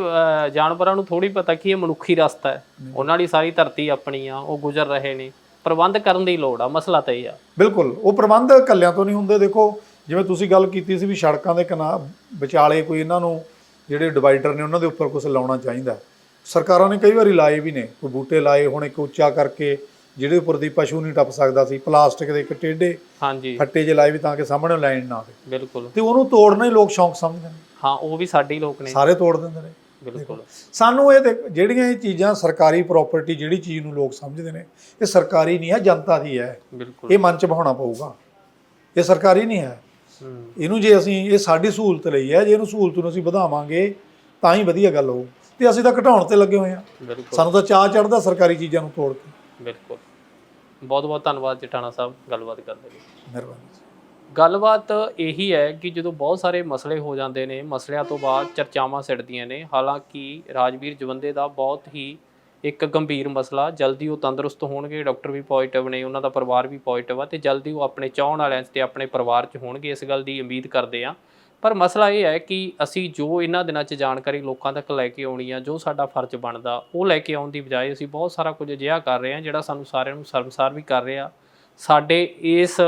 ਜਾਨਵਰਾਂ ਨੂੰ ਥੋੜੀ ਪਤਾ ਕਿ ਇਹ ਮਨੁੱਖੀ ਰਸਤਾ ਹੈ। ਉਹਨਾਂ ਦੀ ਸਾਰੀ ਧਰਤੀ ਆਪਣੀ ਆ ਉਹ ਗੁਜ਼ਰ ਰਹੇ ਨੇ। ਪ੍ਰਬੰਧ ਕਰਨ ਦੀ ਲੋੜ ਆ ਮਸਲਾ ਤਾਂ ਇਹ ਆ। ਬਿਲਕੁਲ ਉਹ ਪ੍ਰਬੰਧ ਇਕੱਲਿਆਂ ਤੋਂ ਨਹੀਂ ਹੁੰਦੇ। ਦੇਖੋ ਜਿਵੇਂ ਤੁਸੀਂ ਗੱਲ ਕੀਤੀ ਸੀ ਵੀ ਸੜਕਾਂ ਦੇ ਕਿਨਾਰ ਵਿਚਾਲੇ ਕੋਈ ਇਹਨਾਂ ਨੂੰ ਜਿਹੜੇ ਡਿਵਾਈਡਰ ਨੇ ਉਹਨਾਂ ਦੇ ਉੱਪਰ ਕੁਝ ਲਾਉਣਾ ਚਾਹੀਦਾ। ਸਰਕਾਰਾਂ ਨੇ ਕਈ ਵਾਰੀ ਲਾਏ ਵੀ ਨੇ ਕੋਈ ਬੂਟੇ ਲਾਏ ਹੁਣ ਇੱਕ ਉੱਚਾ ਕਰਕੇ ਜਿਹਦੇ ਉੱਪਰ ਦੀ ਪਸ਼ੂ ਨਹੀਂ ਟੱਪ ਸਕਦਾ ਸੀ ਪਲਾਸਟਿਕ ਦੇ ਇੱਕ ਟੇਢੇ ਹਾਂਜੀ। ਫੱਟੇ ਜਿਹੇ ਲਾਏ ਵੀ ਤਾਂ ਕਿ ਸਾਹਮਣੇ ਲਾਈਨ ਨਾ ਆਵੇ। ਬਿਲਕੁਲ। ਤੇ ਉਹਨੂੰ ਤੋੜਨਾ ਹੀ ਲੋਕ ਸ਼ੌਂਕ ਸਮਝਦੇ ਨੇ। ਹਾਂ ਉਹ ਵੀ ਸਾਡੇ ਹੀ ਲੋਕ ਨੇ। ਸਾਰੇ ਤੋੜ ਦਿੰਦੇ ਨੇ। ਬਿਲਕੁਲ। ਸਾਨੂੰ ਇਹ ਜਿਹੜੀਆਂ ਇਹ ਚੀਜ਼ਾਂ ਸਰਕਾਰੀ ਪ੍ਰਾਪਰਟੀ ਜਿਹੜੀ ਚੀਜ਼ ਨੂੰ ਲੋਕ ਸਮਝਦੇ ਨੇ ਇਹ ਸਰਕਾਰੀ ਨਹੀਂ ਹੈ ਜਨਤਾ ਦੀ ਹੈ। ਬਿਲਕੁਲ। ਇਹ ਮਨ ਚ ਬਿਠਾਉਣਾ ਪਊਗਾ। ਇਹ ਸਰਕਾਰੀ ਨਹੀਂ ਹੈ। ਇਹਨੂੰ ਜੇ ਅਸੀਂ ਇਹ ਸਾਡੀ ਸਹੂਲਤ ਲਈ ਹੈ ਜੇ ਇਹਨੂੰ ਸਹੂਲਤ ਨੂੰ ਅਸੀਂ ਵਧਾਵਾਂਗੇ ਤਾਂ ਹੀ ਵਧੀਆ ਗੱਲ ਹੋਊ। ਤੇ ਅਸੀਂ ਤਾਂ ਘਟਾਉਣ ਤੇ ਲੱਗੇ ਹੋਏ ਆ ਸਾਨੂੰ ਤਾਂ ਚਾਹ ਚੜਦਾ ਸਰਕਾਰੀ ਚੀਜ਼ਾਂ ਨੂੰ ਤੋੜ ਕੇ। ਬਿਲਕੁਲ। ਬਹੁਤ ਬਹੁਤ ਧੰਨਵਾਦ ਜਟਾਣਾ ਸਾਹਿਬ ਗੱਲਬਾਤ ਕਰਨ ਦੇ ਲਈ। ਮਿਹਰਬਾਨੀ ਗੱਲਬਾਤ ਇਹੀ ਹੈ ਕਿ ਜਦੋਂ ਬਹੁਤ ਸਾਰੇ ਮਸਲੇ ਹੋ ਜਾਂਦੇ ਨੇ ਮਸਲਿਆਂ ਤੋਂ ਬਾਅਦ ਚਰਚਾਵਾਂ ਸਿੜਦੀਆਂ ਨੇ ਹਾਲਾਂਕਿ ਰਾਜਵੀਰ ਜਵੰਦੇ ਦਾ ਬਹੁਤ ਹੀ ਇੱਕ ਗੰਭੀਰ ਮਸਲਾ ਜਲਦੀ ਉਹ ਤੰਦਰੁਸਤ ਹੋਣਗੇ ਡਾਕਟਰ ਵੀ ਪੋਜ਼ਿਟਿਵ ਨੇ ਉਹਨਾਂ ਦਾ ਪਰਿਵਾਰ ਵੀ ਪੋਜ਼ਿਟਿਵ ਆ ਤੇ ਜਲਦੀ ਉਹ ਆਪਣੇ ਚਾਹਣ ਵਾਲਿਆਂ 'ਚ ਤੇ ਆਪਣੇ ਪਰਿਵਾਰ 'ਚ ਹੋਣਗੇ ਇਸ ਗੱਲ ਦੀ ਉਮੀਦ ਕਰਦੇ ਆ ਪਰ ਮਸਲਾ ਇਹ ਹੈ ਕਿ ਅਸੀਂ ਜੋ ਇਹਨਾਂ ਦਿਨਾਂ 'ਚ ਜਾਣਕਾਰੀ ਲੋਕਾਂ ਤੱਕ ਲੈ ਕੇ ਆਉਣੀ ਆ, ਜੋ ਸਾਡਾ ਫਰਜ਼ ਬਣਦਾ, ਉਹ ਲੈ ਕੇ ਆਉਣ ਦੀ ਬਜਾਏ ਅਸੀਂ ਬਹੁਤ ਸਾਰਾ ਕੁਝ ਅਜਿਹਾ ਕਰ ਰਹੇ ਹਾਂ, ਜਿਹੜਾ ਸਾਨੂੰ ਸਾਰਿਆਂ ਨੂੰ ਸਰਵਸਾਰ ਵੀ ਕਰ ਰਿਹਾ। ਸਾਡੇ ਇਸ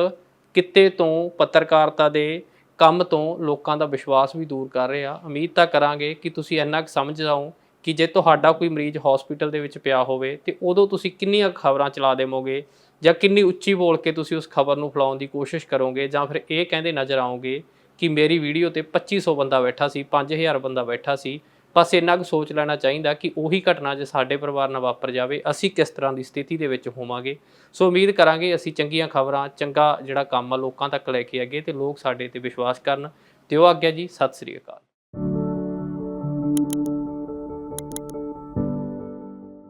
ਕਿੱਤੇ ਤੋਂ, ਪੱਤਰਕਾਰਤਾ ਦੇ ਕੰਮ ਤੋਂ ਲੋਕਾਂ ਦਾ ਵਿਸ਼ਵਾਸ ਵੀ ਦੂਰ ਕਰ ਰਿਹਾ ਉਮੀਦ ਤਾਂ ਕਰਾਂਗੇ ਕਿ ਤੁਸੀਂ ਇੰਨਾ ਕੁ ਸਮਝ ਜਾਓ ਕਿ ਜੇ ਤੁਹਾਡਾ ਕੋਈ ਮਰੀਜ਼ ਹਸਪੀਟਲ ਦੇ ਵਿੱਚ ਪਿਆ ਹੋਵੇ, ਤੇ ਉਦੋਂ ਤੁਸੀਂ ਕਿੰਨੀਆਂ ਖਬਰਾਂ ਚਲਾ ਦੇਵੋਗੇ ਜਾਂ ਕਿੰਨੀ ਉੱਚੀ ਬੋਲ ਕੇ ਤੁਸੀਂ ਉਸ ਖਬਰ ਨੂੰ ਫੈਲਾਉਣ ਦੀ ਕੋਸ਼ਿਸ਼ ਕਰੋਗੇ ਜਾਂ ਫਿਰ ਇਹ ਕਹਿੰਦੇ ਨਜ਼ਰ ਆਓਗੇ ਕਿ ਮੇਰੀ ਵੀਡੀਓ ਤੇ 2500 ਬੰਦਾ ਬੈਠਾ ਸੀ 5000 ਬੰਦਾ ਬੈਠਾ ਸੀ। ਬਸ ਇੰਨਾ ਕੁ ਸੋਚ ਲੈਣਾ ਚਾਹੀਦਾ ਕਿ ਉਹੀ ਘਟਨਾ ਜੇ ਸਾਡੇ ਪਰਿਵਾਰ ਨਾਲ ਵਾਪਰ ਜਾਵੇ, ਅਸੀਂ ਕਿਸ ਤਰ੍ਹਾਂ ਦੀ ਸਥਿਤੀ ਦੇ ਵਿੱਚ ਹੋਵਾਂਗੇ। ਸੋ ਉਮੀਦ ਕਰਾਂਗੇ ਅਸੀਂ ਚੰਗੀਆਂ ਖਬਰਾਂ, ਚੰਗਾ ਜਿਹੜਾ ਕੰਮ ਆ ਲੋਕਾਂ ਤੱਕ ਲੈ ਕੇ ਅੱਗੇ ਤੇ ਲੋਕ ਸਾਡੇ ਤੇ ਵਿਸ਼ਵਾਸ ਕਰਨ। ਦਿਓ ਆਗਿਆ ਜੀ, ਸਤਿ ਸ੍ਰੀ ਅਕਾਲ।